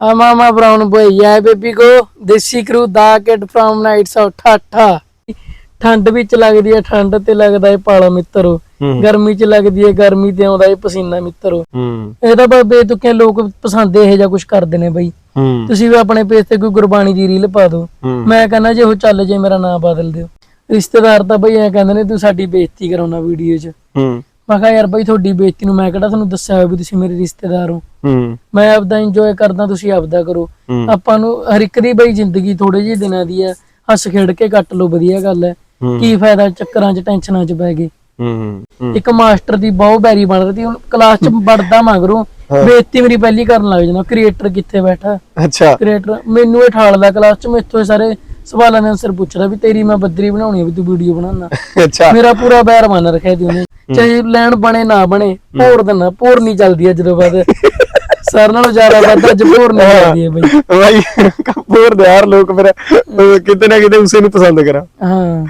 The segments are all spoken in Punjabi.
Mama Brown boy, yeah baby go. Desi Crew the kid from knights of ਠਾਠਾ ਠੰਡ ਵਿੱਚ ਲੱਗਦੀ ਹੈ ਠੰਡ ਤੇ ਲੱਗਦਾ ਹੈ ਪਾਲਾ ਮਿੱਤਰੋ। ਗਰਮੀ ਚ ਲੱਗਦੀ ਹੈ ਗਰਮੀ ਤੇ ਆਉਂਦਾ ਹੈ ਪਸੀਨਾ ਮਿੱਤਰੋ। ਹੂੰ। ਇਹ ਤਾਂ ਬਸ ਬੇਤੁਕੇ ਲੋਕ ਪਸੰਦ ਇਹ ਜਿਹਾ ਕੁਝ ਕਰਦੇ ਨੇ ਬਈ। ਤੁਸੀਂ ਵੀ ਆਪਣੇ ਪੇਜ ਤੇ ਕੋਈ ਗੁਰਬਾਣੀ ਦੀ ਰੀਲ ਪਾ ਦਿਓ। ਮੈਂ ਕਹਿੰਦਾ ਜੇ ਉਹ ਚੱਲ ਜੇ ਮੇਰਾ ਨਾਮ ਬਦਲ ਦਿਓ। ਰਿਸ਼ਤੇਦਾਰ ਤਾਂ ਬਈ ਐ ਕਹਿੰਦੇ ਨੇ ਤੂੰ ਸਾਡੀ ਬੇਇੱਜ਼ਤੀ ਕਰਾਉਣਾ ਵੀਡੀਓ 'ਚ। ਮੈਂ ਕਿਹਾ ਯਾਰ ਬਈ ਤੁਹਾਡੀ ਬੇਇੱਜ਼ਤੀ ਨੂੰ ਮੈਂ ਕਿਹੜਾ ਤੁਹਾਨੂੰ ਦੱਸਿਆ ਹੋਇਆ ਵੀ ਤੁਸੀਂ ਮੇਰੇ ਰਿਸ਼ਤੇਦਾਰ ਹੋ? ਹੂੰ। ਮੈਂ ਆਪਦਾ ਇੰਜੋਏ ਕਰਦਾ ਤੁਸੀਂ ਆਪਦਾ ਕਰੋ। ਹੂੰ। ਆਪਾਂ ਨੂੰ ਹਰ ਇੱਕ ਦੀ ਬਈ ਜ਼ਿੰਦਗੀ ਥੋੜੇ ਜਿਹੇ ਦਿਨਾਂ ਦੀ ਹੈ। ਹੱਸ ਖੇਡ ਕੇ ਕੱਟ ਲਓ ਵਧੀਆ ਗੱਲ ਹੈ। ਹੂੰ। ਕੀ ਫਾਇਦਾ ਚੱਕਰਾਂ 'ਚ ਟੈਨਸ਼ਨਾਂ 'ਚ ਪੈ ਗਏ ਹੂੰ ਹੂੰ ਇੱਕ ਮਾਸਟਰ ਦੀ ਬਹੁਤ ਬੈਰੀ ਬਣ ਰਹੀ ਸੀ। ਹੁਣ ਕਲਾਸ 'ਚ ਵੜਦਾ ਮਗਰੋਂ। ਬੇਇੱਜ਼ਤੀ ਮੇਰੀ ਪਹਿਲੀ ਕਰਨ ਲੱਗ ਜਾਂਦਾ। ਕ੍ਰੀਏਟਰ ਕਿੱਥੇ ਬੈਠਾ? ਅੱਛਾ। ਕ੍ਰੀਏਟਰ ਮੈਨੂੰ ਇਹ ਠਾਲਦਾ ਕਲਾਸ 'ਚ ਮੈਥੋਂ ਇਹ ਸਾਰੇ ਸਵਾਲਾਂ ਦੇ ਆਨਸਰ ਪੁੱਛਦਾ ਵੀ ਤੇਰੀ ਮੈਂ ਬੱਦਰੀ ਬਣਾਉਣੀ ਆ ਵੀ ਤੂੰ ਵੀਡੀਓ ਬਣਾਉਣਾ। ਅੱਛਾ। ਮੇਰਾ ਪੂਰਾ ਬੈਰ ਮੰਨ ਰੱਖਿਆ ਜੀ ਉਹਨੇ। ਚਾਹੇ ਲੈਣ ਬਣੇ ਨਾ ਬਣੇ ਪੋਰ ਦਿੰਨਾ ਪੋਰ ਨਹੀਂ ਚੱਲਦੀ ਅੱਜ ਬਾਅਦ। ਸਰ ਨਾਲੋਂ ਜ਼ਿਆਦਾ ਵੱਧ ਅੱਜ ਪੋਰ ਨਹੀਂ ਚੱਲਦੀ ਹੈ ਬਈ। ਬਾਈ ਕਪੂਰ ਦੇ ਯਾਰ ਲੋਕ ਫਿਰ ਕਿਤੇ ਨਾ ਕਿਤੇ ਉਸੇ ਨੂੰ ਪਸੰਦ ਕਰਾਂ। ਹਾਂ।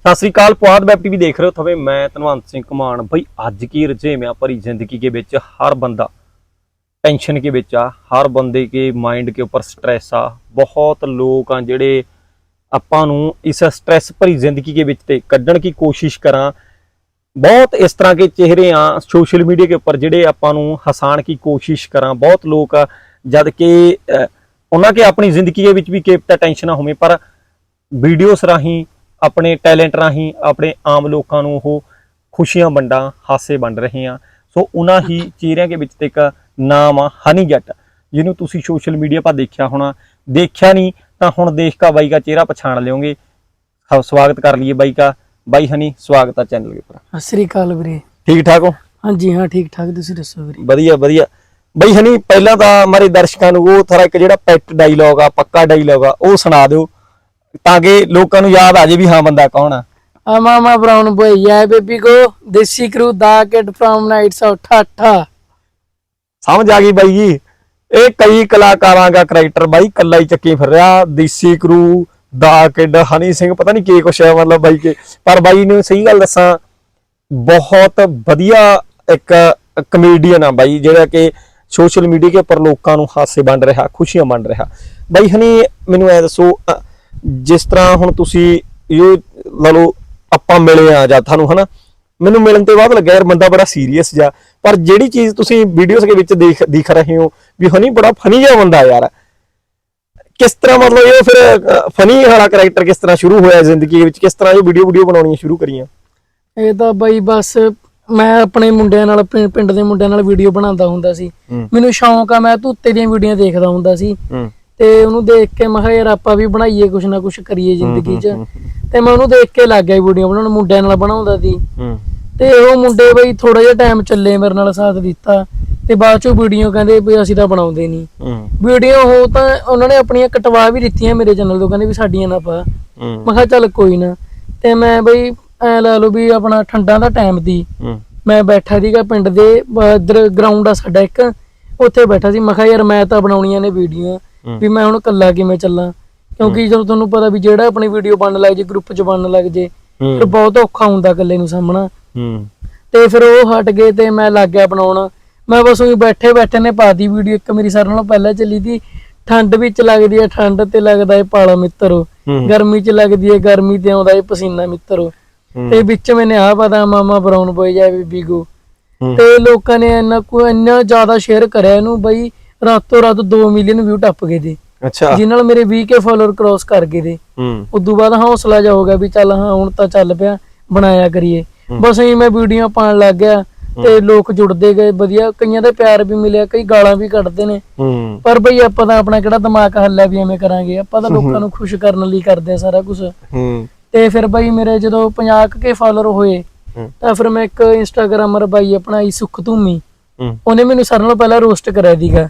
ਸਤਿ ਸ੍ਰੀ ਅਕਾਲ ਪੁਆਧ ਵੈਬ ਟੀਵੀ ਦੇਖ ਰਹੇ ਹੋ ਥਵੇ ਮੈਂ ਧਨਵੰਤ ਸਿੰਘ ਕਮਾਨ। ਬਈ ਅੱਜ ਕੀ ਰੁਝੇਵਿਆਂ ਭਰੀ ਜ਼ਿੰਦਗੀ ਦੇ ਵਿੱਚ ਹਰ ਬੰਦਾ टेंशन के ਵਿੱਚ ਆ ਹਰ ਬੰਦੇ ਕੇ ਮਾਈਂਡ ਕੇ ਉੱਪਰ ਸਟ੍ਰੈਸ ਆ ਬਹੁਤ ਲੋਕ ਆ ਜਿਹੜੇ ਆਪਾਂ ਨੂੰ ਇਸ ਸਟ੍ਰੈਸ ਭਰੀ ਜ਼ਿੰਦਗੀ के ਵਿੱਚ ਤੇ ਕੱਢਣ की ਕੋਸ਼ਿਸ਼ ਕਰਾਂ ਬਹੁਤ ਇਸ ਤਰ੍ਹਾਂ ਕੇ ਚਿਹਰੇ ਆ ਸੋਸ਼ਲ ਮੀਡੀਆ ਕੇ ਉੱਪਰ ਜਿਹੜੇ ਆਪਾਂ ਨੂੰ ਹਸਾਣ की ਕੋਸ਼ਿਸ਼ ਕਰਾਂ ਬਹੁਤ ਲੋਕ ਆ, ਜਦ ਕਿ ਅਹ, ਉਹਨਾਂ ਕੇ ਆਪਣੀ ਜ਼ਿੰਦਗੀ ਦੇ ਵਿੱਚ ਵੀ ਕਿਪਤਾ ਟੈਨਸ਼ਨਾਂ ਹੋਵੇ ਪਰ ਵੀਡੀਓਜ਼ ਰਾਹੀਂ ਆਪਣੇ ਟੈਲੈਂਟ ਰਾਹੀਂ ਆਪਣੇ ਆਮ ਲੋਕਾਂ ਨੂੰ ਉਹ ਖੁਸ਼ੀਆਂ ਵੰਡਾਂ ਹਾਸੇ ਵੰਡ ਰਹੇ ਆ ਸੋ ਉਹਨਾਂ ਹੀ ਚਿਹਰਿਆਂ ਦੇ ਵਿੱਚ ਤੇ ਇੱਕ ਨਾਮ ਆ ਹਨੀ ਜੱਟ। ਜਿਹਨੂੰ ਤੁਸੀਂ ਸੋਸ਼ਲ ਮੀਡੀਆ 'ਤੇ ਦੇਖਿਆ ਹੋਣਾ। ਦੇਖਿਆ ਨਹੀਂ ਤਾਂ ਹੁਣ ਦੇਖ ਕਾ ਬਾਈ ਦਾ ਚਿਹਰਾ ਪਛਾਣ ਲਿਓਗੇ। ਸਵਾਗਤ ਕਰ ਲਈਏ ਬਾਈ ਦਾ। ਬਾਈ ਹਨੀ ਸਵਾਗਤ ਆ ਚੈਨਲ ਦੇ ਉੱਪਰ। ਸਤਿ ਸ੍ਰੀ ਅਕਾਲ ਵੀਰੇ। ਠੀਕ ਠਾਕ ਹੋ? ਹਾਂਜੀ ਹਾਂ ਠੀਕ ਠਾਕ। ਤੁਸੀਂ ਦੱਸੋ ਵੀਰੇ? ਵਧੀਆ ਵਧੀਆ। ਬਾਈ ਹਨੀ ਪਹਿਲਾਂ ਤਾਂ ਮਾਰੇ ਦਰਸ਼ਕਾਂ ਨੂੰ ਉਹ ਥੋੜਾ ਇੱਕ ਜਿਹੜਾ ਪੈਟ ਡਾਇਲੌਗ ਆ ਪੱਕਾ ਡਾਇਲੌਗ ਆ ਉਹ ਸੁਣਾ ਦਿਓ। ਤਾਂ ਕਿ ਲੋਕਾਂ ਨੂੰ ਯਾਦ ਆ ਜੇ ਵੀ ਹਾਂ ਬੰਦਾ ਕੌਣ ਆ। ਆ ਮਾਮਾ ਬ੍ਰਾਊਨ ਬੋਏ ਯਾ ਬੇਬੀ ਗੋ ਦੇਸੀ ਕਰੂ ਦਾ ਕਿਡ ਫਰਮ ਨਾਈਟਸ ਆਫ ਠਾਠਾ ਸਮਝ ਆ ਗਈ ਬਾਈ ਜੀ? ਇਹ ਕਈ ਕਲਾਕਾਰਾਂ ਦਾ ਕਰੈਕਟਰ ਬਾਈ ਕੱਲਾ ਹੀ ਚੱਕੀ ਫਿਰ ਰਿਹਾ ਦੇਸੀ ਕਰੂ ਦਾ ਕਿਡ, ਹਨੀ ਸਿੰਘ, ਪਤਾ ਨਹੀਂ ਕੀ ਕੁਛ ਹੈ ਮਤਲਬ ਬਾਈ ਕੇ। ਪਰ ਬਾਈ ਨੂੰ ਸਹੀ ਗੱਲ ਦੱਸਾਂ, ਬਹੁਤ ਵਧੀਆ ਇੱਕ ਕਮੇਡੀਅਨ ਆ ਬਾਈ, ਜਿਹੜਾ ਕਿ ਸੋਸ਼ਲ ਮੀਡੀਆ ਕੇ ਉੱਪਰ ਲੋਕਾਂ ਨੂੰ ਹਾਸੇ ਵੰਡ ਰਿਹਾ, ਖੁਸ਼ੀਆਂ ਵੰਡ ਰਿਹਾ। ਬਾਈ ਹਨੀ, ਮੈਨੂੰ ਐ ਦੱਸੋ ਜਿਸ ਤਰ੍ਹਾਂ ਹੁਣ ਤੁਸੀਂ ਇਹ ਲਾ ਲਓ, ਆਪਾਂ ਮਿਲੇ ਆ ਜਾਂ ਤੁਹਾਨੂੰ, ਹਨਾ? ਮੈਨੂੰ ਮਿਲਣ ਤੋਂ ਬਾਅਦ ਲੱਗਿਆ ਯਾਰ ਬੰਦਾ ਬੜਾ ਸੀਰੀਅਸ ਜਾ ਪਰ ਜਿਹੜੀ ਚੀਜ਼ ਤੁਸੀਂ ਵੀਡੀਓਜ਼ ਦੇ ਵਿੱਚ ਦੇਖ ਦਿਖ ਰਹੇ ਹੋ ਵੀ ਹਨੀ ਬੜਾ ਫਨੀ ਜਿਹਾ ਬੰਦਾ ਯਾਰ। ਕਿਸ ਤਰ੍ਹਾਂ ਮਤਲਬ ਇਹ ਫਿਰ ਫਨੀ ਵਾਲਾ ਕੈਰੈਕਟਰ ਕਿਸ ਤਰ੍ਹਾਂ ਸ਼ੁਰੂ ਹੋਇਆ ਜ਼ਿੰਦਗੀ ਵਿੱਚ? ਕਿਸ ਤਰ੍ਹਾਂ ਇਹ ਵੀਡੀਓ ਵੀਡੀਓ ਬਣਾਉਣੀਆਂ ਸ਼ੁਰੂ ਕਰੀਆਂ? ਇਹ ਤਾਂ ਬਈ ਬਸ ਮੈਂ ਆਪਣੇ ਮੁੰਡਿਆਂ ਨਾਲ ਪਿੰਡ ਦੇ ਮੁੰਡਿਆਂ ਨਾਲ ਵੀਡੀਓ ਬਣਾਉਂਦਾ ਹੁੰਦਾ ਸੀ। ਮੈਨੂੰ ਸ਼ੌਂਕ ਆ ਮੈਂ ਧੁੱਤੇ ਦੀਆਂ ਵੀਡੀਓ ਦੇਖਦਾ ਹੁੰਦਾ ਸੀ। ਤੇ ਉਹਨੂੰ ਦੇਖ ਕੇ ਮੈਂ ਕਿਹਾ ਯਾਰ ਆਪਾਂ ਵੀ ਬਣਾਈਏ ਕੁਛ ਨਾ ਕੁਛ ਕਰੀਏ ਜ਼ਿੰਦਗੀ 'ਚ। ਤੇ ਮੈਂ ਉਹਨੂੰ ਦੇਖ ਕੇ ਲੱਗ ਗਿਆ ਵੀਡੀਓ ਬਣਾਉਣ ਮੁੰਡਿਆਂ ਨਾਲ ਬਣਾਉਂਦਾ ਸੀ। ਤੇ ਉਹ ਮੁੰਡੇ ਬਈ ਥੋੜਾ ਜਿਹਾ ਟਾਈਮ ਚੱਲੇ ਮੇਰੇ ਨਾਲ ਸਾਥ ਦਿੱਤਾ ਤੇ ਬਾਅਦ ਚੋਂ ਵੀਡੀਓ ਕਹਿੰਦੇ ਵੀ ਅਸੀਂ ਤਾਂ ਬਣਾਉਂਦੇ ਨਹੀਂ। ਵੀਡੀਓ ਉਹ ਤਾਂ ਉਹਨਾਂ ਨੇ ਆਪਣੀਆਂ ਕਟਵਾ ਵੀ ਦਿੱਤੀਆਂ ਮੇਰੇ ਚੈਨਲ ਤੋਂ ਕਹਿੰਦੇ ਵੀ ਸਾਡੀਆਂ ਨਾ ਪਾ। ਮੈਂ ਕਿਹਾ ਚੱਲ ਕੋਈ ਨਾ। ਤੇ ਮੈਂ ਬਈ ਐ ਲਾ ਲਓ ਵੀ ਆਪਣਾ ਠੰਡਾਂ ਦਾ ਟਾਈਮ ਦੀ ਮੈਂ ਬੈਠਾ ਸੀਗਾ ਪਿੰਡ ਦੇ ਇਧਰ ਗਰਾਊਂਡ ਆ ਸਾਡਾ ਇੱਕ ਉੱਥੇ ਬੈਠਾ ਸੀ। ਮੈਂ ਕਿਹਾ ਯਾਰ ਮੈਂ ਤਾਂ ਬਣਾਉਣੀਆਂ ਨੇ ਵੀਡੀਓ। ਵੀ ਮੈਂ ਹੁਣ ਇਕੱਲਾ ਕਿਵੇਂ ਚੱਲਾਂ? ਕਿਉਂਕਿ ਜਦੋਂ ਤੁਹਾਨੂੰ ਪਤਾ ਵੀ ਜਿਹੜਾ ਆਪਣੀ ਵੀਡੀਓ ਬਣਨ ਲੱਗ ਜੇ ਗਰੁੱਪ 'ਚ ਬਣਨ ਲੱਗ ਜੇ ਫਿਰ ਬਹੁਤ ਔਖਾ ਹੁੰਦਾ ਇਕੱਲੇ ਨੂੰ ਸਾਹਮਣਾ ਹੂੰ। ਤੇ ਫਿਰ ਉਹ ਹਟ ਗਏ ਤੇ ਮੈਂ ਲੱਗ ਗਿਆ ਬਣਾਉਣ। ਮੈਂ ਬਸ ਉਹੀ ਬੈਠੇ ਬੈਠੇ ਨੇ ਪਾਤੀ ਵੀਡੀਓ ਇੱਕ ਮੇਰੀ ਸਾਰਿਆਂ ਨਾਲੋਂ ਪਹਿਲਾਂ ਚੱਲੀ ਦੀ। ਠੰਡ ਵਿੱਚ ਲੱਗਦੀ ਹੈ ਠੰਡ ਤੇ ਲੱਗਦਾ ਹੈ ਪਾਲਾ ਮਿੱਤਰੋ। ਗਰਮੀ 'ਚ ਲੱਗਦੀ ਹੈ ਗਰਮੀ ਤੇ ਆਉਂਦਾ ਹੈ ਪਸੀਨਾ ਮਿੱਤਰੋ। ਤੇ ਵਿੱਚ ਮੈਨੇ ਆ ਪਤਾ ਮਾਮਾ ਬਰਾਊਨ ਬੋਏ ਜਾਂ ਬੀਬੀ ਗੋ। ਤੇ ਲੋਕਾਂ ਨੇ ਇੰਨਾ ਕੋ ਇੰਨਾ ਜ਼ਿਆਦਾ ਸ਼ੇਅਰ ਕਰਿਆ ਇਹਨੂੰ ਬਈ ਰਾਤੋਂ ਰਾਤ 2 ਮਿਲੀਅਨ ਵਿਊ ਟੱਪ ਗਏ ਤੇ ਅੱਛਾ। ਜਿਸ ਨਾਲ ਮੇਰੇ 20k ਫਾਲੋਅਰ ਕ੍ਰਾਸ ਕਰ ਗਏ ਤੇ ਹੂੰ। ਉਦੋਂ ਬਾਅਦ ਹੌਸਲਾ ਜਾ ਹੋ ਗਿਆ ਵੀ ਚੱਲ ਹਾਂ ਹੁਣ ਤਾਂ ਚੱਲ ਪਿਆ ਬਣਾਇਆ ਕਰੀਏ। ਬਸ ਐਂ ਮੈਂ ਵੀਡੀਓ ਪਾਉਣ ਲੱਗ ਗਿਆ ਤੇ ਲੋਕ ਜੁੜਦੇ ਗਏ ਵਧੀਆ। ਕਈਆਂ ਦੇ ਪਿਆਰ ਵੀ ਮਿਲਿਆ ਕਈ ਗਾਲਾਂ ਵੀ ਕੱਢਦੇ ਨੇ। ਪਰ ਬਈ ਆਪਾਂ ਤਾਂ ਆਪਣਾ ਕਿਹੜਾ ਦਿਮਾਗ ਹੱਲਿਆ ਵੀ ਐਵੇਂ ਕਰਾਂਗੇ। ਆਪਾਂ ਤਾਂ ਲੋਕਾਂ ਨੂੰ ਖੁਸ਼ ਕਰਨ ਲਈ ਕਰਦੇ ਆ ਸਾਰਾ ਕੁਝ ਤੇ ਫਿਰ ਬਈ ਮੇਰੇ ਜਦੋਂ 50 ਕੇ ਫਾਲੋਅਰ ਹੋਏ। ਤਾਂ ਫਿਰ ਮੈਂ ਇੱਕ ਇੰਸਟਾਗ੍ਰਾਮਰ ਬਾਈ ਆਪਣਾ ਹੀ ਸੁਖ ਧੂਮੀ। ਉਹਨੇ ਮੈਨੂੰ ਸਾਰਿਆਂ ਨਾਲੋਂ ਪਹਿਲਾਂ ਰੋਸਟ ਕਰਿਆ ਦੀਗਾ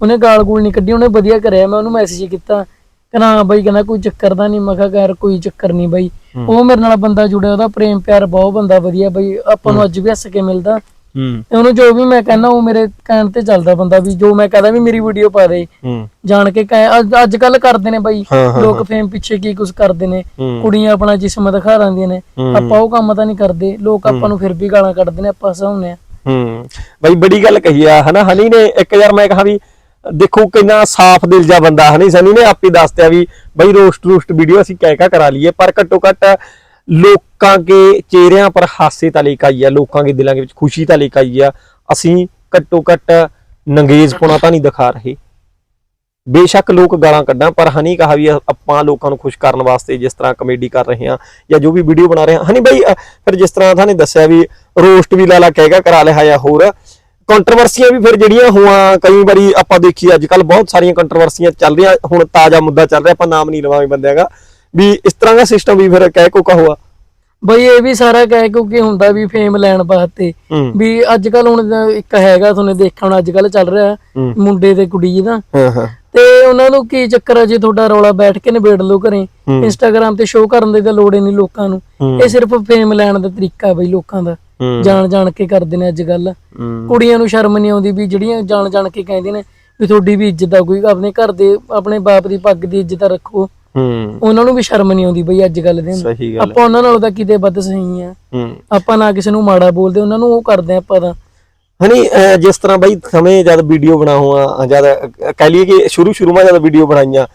ਉਹਨੇ ਗਾਲ ਗੂਲ ਨਹੀਂ ਕੱਢੀ ਉਹਨੇ ਵਧੀਆ ਕਰਿਆ। ਮੈਂ ਉਹਨੂੰ ਮੈਸੇਜ ਕੀਤਾ। ਕਹਿੰਦਾ ਬਾਈ ਕਹਿੰਦਾ ਕੋਈ ਚੱਕਰ ਦਾ ਨਹੀਂ। ਮੈਂ ਕਿਹਾ ਯਾਰ ਕੋਈ ਚੱਕਰ ਨਹੀਂ ਬਾਈ। ਉਹ ਮੇਰੇ ਨਾਲ ਬੰਦਾ ਜੁੜਿਆ ਉਹਦਾ ਪ੍ਰੇਮ ਪਿਆਰ ਬਹੁਤ ਬੰਦਾ ਵਧੀਆ ਬਾਈ ਆਪਾਂ ਨੂੰ ਅੱਜ ਵੀ ਹੱਸ ਕੇ ਮਿਲਦਾ। ਹੂੰ। ਉਹਨੂੰ ਜੋ ਵੀ ਮੈਂ ਕਹਿੰਦਾ ਉਹ ਮੇਰੇ ਕਹਿਣ ਤੇ ਚੱਲਦਾ ਬੰਦਾ ਵੀ ਜੋ ਮੈਂ ਕਹਦਾ ਵੀ ਮੇਰੀ ਵੀਡੀਓ ਪਾ ਦੇ। ਹੂੰ। ਜਾਣ ਕੇ ਕਹਿ ਅੱਜ ਕੱਲ ਕਰਦੇ ਨੇ ਬਾਈ ਲੋਕ ਫੇਮ ਪਿੱਛੇ ਕੀ ਕੁਝ ਕਰਦੇ ਨੇ। ਕੁੜੀਆਂ ਆਪਣਾ ਜਿਸਮ ਦਿਖਾ ਦਿੰਦੀਆਂ ਨੇ। ਆਪਾਂ ਉਹ ਕੰਮ ਤਾਂ ਨਹੀਂ ਕਰਦੇ। ਲੋਕ ਆਪਾਂ ਨੂੰ ਫਿਰ ਵੀ ਗਾਲਾਂ ਕੱਢਦੇ ਨੇ ਆਪਾਂ ਹਸਾਉਂਦੇ ਆ। ਹੂੰ। ਬਈ ਬੜੀ ਗੱਲ ਕਹੀ ਆ ਹਨਾ? ਹਨੀ ਨੇ ਇੱਕ ਯਾਰ ਮੈਂ ਕਹਾ ਵੀ ਦੇਖੋ ਕਿੰਨਾ ਸਾਫ਼ ਦਿਲ ਜਾ ਬੰਦਾ ਹਨੀ ਸਨੀ ਨੇ ਆਪੇ ਦੱਸਦਿਆ ਵੀ ਬਈ ਰੋਸਟ ਰੋਸਟ ਵੀਡੀਓ ਅਸੀਂ ਕਹਿ ਕਾ ਕਰਾ ਲਈਏ, ਪਰ ਘੱਟੋ ਘੱਟ ਲੋਕਾਂ ਕੇ ਚਿਹਰਿਆਂ ਪਰ ਹਾਸੇ ਤਾਂ ਲੈ ਕੇ ਆਈ ਆ, ਲੋਕਾਂ ਦੇ ਦਿਲਾਂ ਦੇ ਵਿੱਚ ਖੁਸ਼ੀ ਤਾਂ ਲੈ ਕੇ ਆਈ ਆ। ਅਸੀਂ ਘੱਟੋ ਘੱਟ ਨੰਗੇਜ਼ਪੁਣਾ ਤਾਂ ਨਹੀਂ ਦਿਖਾ ਰਹੇ। ਬੇਸ਼ੱਕ ਲੋਕ ਗਾਲਾਂ ਕੱਢਾਂ, ਪਰ ਹਨੀ ਕਹਾ ਵੀ ਆਪਾਂ ਲੋਕਾਂ ਨੂੰ ਖੁਸ਼ ਕਰਨ ਵਾਸਤੇ ਜਿਸ ਤਰ੍ਹਾਂ ਕਮੇਡੀ ਕਰ ਰਹੇ ਹਾਂ ਜਾਂ ਜੋ ਵੀ ਵੀਡੀਓ ਬਣਾ ਰਹੇ ਹਾਂ। ਹਨੀ ਬਾਈ ਫਿਰ ਜਿਸ ਤਰ੍ਹਾਂ ਤੁਹਾਨੂੰ ਦੱਸਿਆ ਵੀ ਰੋਸਟ ਵੀ ਲਾਲਾ ਕਹੇਗਾ ਕਰਾ ਲਿਆ ਜਾਂ ਹੋਰ। ਕੰਟਰੋਵਰਸੀਆਂ ਵੀ ਫਿਰ ਜਿਹੜੀਆਂ ਹੋਆਂ ਕਈ ਵਾਰੀ ਆਪਾਂ ਦੇਖੀ ਅੱਜ ਕੱਲ ਬਹੁਤ ਸਾਰੀਆਂ ਕੰਟਰੋਵਰਸੀਆਂ ਚੱਲ ਰਹੀਆਂ ਹੁਣ ਤਾਜ਼ਾ ਮੁੱਦਾ ਚੱਲ ਰਿਹਾ ਆਪਾਂ ਨਾਮ ਨਹੀਂ ਲਵਾਂਗੇ ਬੰਦਿਆਂ ਦਾ ਵੀ ਇਸ ਤਰ੍ਹਾਂ ਦਾ ਸਿਸਟਮ ਵੀ ਫਿਰ ਕਹਿ ਕੋ ਕਹੂਆ ਬਈ ਇਹ ਵੀ ਸਾਰਾ ਕਹਿ ਕਿਉਂਕਿ ਹੁੰਦਾ ਵੀ ਫੇਮ ਲੈਣ ਵਾਸਤੇ ਵੀ ਅੱਜ ਕੱਲ ਹੁਣ ਇੱਕ ਹੈਗਾ ਤੁਹਾਨੂੰ ਦੇਖਿਆ ਹੁਣ ਅੱਜ ਕੱਲ ਚੱਲ ਰਿਹਾ। ਮੁੰਡੇ ਤੇ ਕੁੜੀ ਦਾ ਤੇ ਉਹਨਾਂ ਨੂੰ ਕੀ ਚੱਕਰ ਆ ਜੇ ਤੁਹਾਡਾ ਰੌਲਾ ਬੈਠ ਕੇ ਨਿਬੇੜ ਲਓ ਘਰੇ। ਇੰਸਟਾਗ੍ਰam ਤੇ ਸ਼ੋਅ ਕਰਨ ਦੀ ਤਾਂ ਲੋੜ ਹੀ ਨਹੀਂ ਲੋਕਾਂ ਨੂੰ। ਇਹ ਸਿਰਫ ਫੇਮ ਲੈਣ ਦਾ ਤਰੀਕਾ ਬਈ ਲੋਕਾਂ ਦਾ। ਜਾਣ ਜਾਣ ਕੇ ਕਰਦੇ ਨੇ ਅੱਜ ਕੱਲ ਕੁੜੀਆਂ ਨੂੰ ਸ਼ਰਮ ਨਹੀਂ ਆਉਂਦੀ ਵੀ ਜਿਹੜੀਆਂ ਜਾਣ ਜਾਣ ਕੇ ਕਹਿੰਦੇ ਨੇ ਵੀ ਤੁਹਾਡੀ ਵੀ ਇੱਜ਼ਤ ਆ ਕੋਈ ਆਪਣੇ ਘਰ ਦੇ ਆਪਣੇ ਬਾਪ ਦੀ ਪੱਗ ਦੀ ਇੱਜ਼ਤ ਰੱਖੋ। ਹੂੰ। ਉਹਨਾਂ ਨੂੰ ਵੀ ਸ਼ਰਮ ਨਹੀਂ ਆਉਂਦੀ ਬਈ ਅੱਜ ਕੱਲ ਦੇ ਆਪਾਂ ਉਹਨਾਂ ਨਾਲੋਂ ਤਾਂ ਕਿਤੇ ਵੱਧ ਸਹੀ ਆ। ਆਪਾਂ ਨਾ ਕਿਸੇ ਨੂੰ ਮਾੜਾ ਬੋਲਦੇ ਉਹਨਾਂ ਨੂੰ ਉਹ ਕਰਦੇ ਆਪਾਂ ਤਾਂ। ਹਣੀ ਜਿਸ ਤਰ੍ਹਾਂ ਬਈ ਸਮੇਂ ਜਦ ਵੀਡੀਓ ਬਣਾਉਆ ਜਦ ਕਹਿ ਲਈਏ ਕਿ ਸ਼ੁਰੂ ਸ਼ੁਰੂ ਮੈਂ ਜਦ ਵੀਡੀਓ ਬਣਾਈਆਂ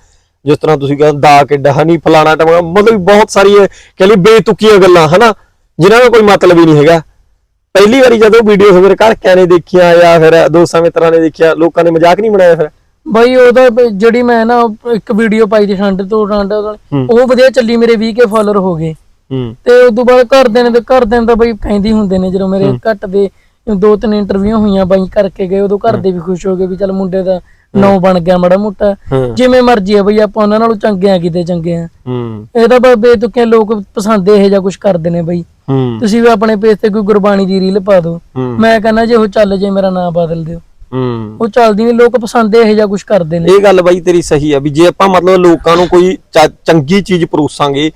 ਜਿਸ ਤਰ੍ਹਾਂ ਤੁਸੀਂ ਕਹਿੰਦੇ ਦਾ ਕਿੱਡਾ ਹਨੀ ਫਲਾਣਾ ਟਮਾ ਮਤਲਬ ਬਹੁਤ ਸਾਰੀ ਕਹਿ ਲਈ ਬੇਤੁਕੀਆਂ ਗੱਲਾਂ ਹਨਾ? ਜਿਨ੍ਹਾਂ ਦਾ ਕੋਈ ਮਤਲਬ ਹੀ ਨਹੀਂ ਹੈਗਾ। ਪਹਿਲੀ ਵਾਰੀ ਜਦੋਂ ਵੀਡੀਓ ਮੇਰੇ ਘਰ ਕਿਆਂ ਨੇ ਦੇਖਿਆ ਜਾਂ ਫਿਰ ਦੋਸਤਾਂ ਮਿੱਤਰਾਂ ਨੇ ਦੇਖਿਆ ਲੋਕਾਂ ਨੇ ਮਜ਼ਾਕ ਨਹੀਂ ਬਣਾਇਆ ਫਿਰ? ਬਈ ਉਹਦਾ ਜਿਹੜੀ ਮੈਂ ਨਾ ਇੱਕ ਵੀਡੀਓ ਪਾਈ ਦੀ ਠੰਡ ਤੋਂ ਠੰਡ। ਉਹ ਵਧੀਆ ਚੱਲੀ ਮੇਰੇ 20 ਕੇ ਫਾਲੋਅਰ ਹੋ ਗਏ। ਤੇ ਉਸ ਤੋਂ ਬਾਅਦ ਘਰਦਿਆਂ ਨੇ ਤੇ ਘਰਦਿਆਂ ਦਾ ਬਈ ਕਹਿੰਦੀ ਹੁੰਦੇ ਨੇ ਜਦੋਂ ਮੇਰੇ ਘੱਟ ਦੇ ਦੋ ਤਿੰਨ ਇੰਟਰਵਿਊ ਹੋਈਆਂ ਬਾਈ ਕਰਕੇ ਗਏ ਉਦੋਂ ਘਰ ਦੇ ਵੀ ਖੁਸ਼ ਹੋ ਗਏ ਵੀ ਚੱਲ ਮੁੰਡੇ ਦਾ ਨਾਂ ਬਣ ਗਿਆ ਮਾੜਾ ਮੋਟਾ। ਜਿਵੇਂ ਮਰਜ਼ੀ ਆ ਬਈ ਆਪਾਂ ਉਹਨਾਂ ਨਾਲੋਂ ਚੰਗੇ ਆ ਕਿਤੇ ਚੰਗੇ ਆ। ਹੂੰ। ਇਹ ਤਾਂ ਬੇਤੁਕੇ ਲੋਕ ਪਸੰਦ ਇਹ ਜਿਹਾ ਕੁਝ ਕਰਦੇ ਨੇ ਬਈ। ਹੂੰ। ਤੁਸੀਂ ਵੀ ਆਪਣੇ ਪੇਜ ਤੇ ਕੋਈ ਗੁਰਬਾਣੀ ਦੀ ਰੀਲ ਪਾ ਦਿਓ। ਹੂੰ। ਮੈਂ ਕਹਿੰਦਾ ਜੇ ਉਹ ਚੱਲ ਜੇ ਮੇਰਾ ਨਾਮ ਬਦਲ ਦਿਓ। ਹੂੰ। ਉਹ ਚੱਲਦੀ ਨਹੀਂ ਲੋਕ ਪਸੰਦ ਇਹ ਜਿਹਾ ਕੁਝ ਕਰਦੇ ਨੇ। ਇਹ ਗੱਲ ਬਾਈ ਤੇਰੀ ਸਹੀ ਆ ਵੀ ਜੇ ਆਪਾਂ ਮਤਲਬ ਲੋਕਾਂ ਨੂੰ ਕੋਈ ਚ- ਚੰਗੀ ਚੀਜ਼ ਪਰੋਸਾਂਗੇ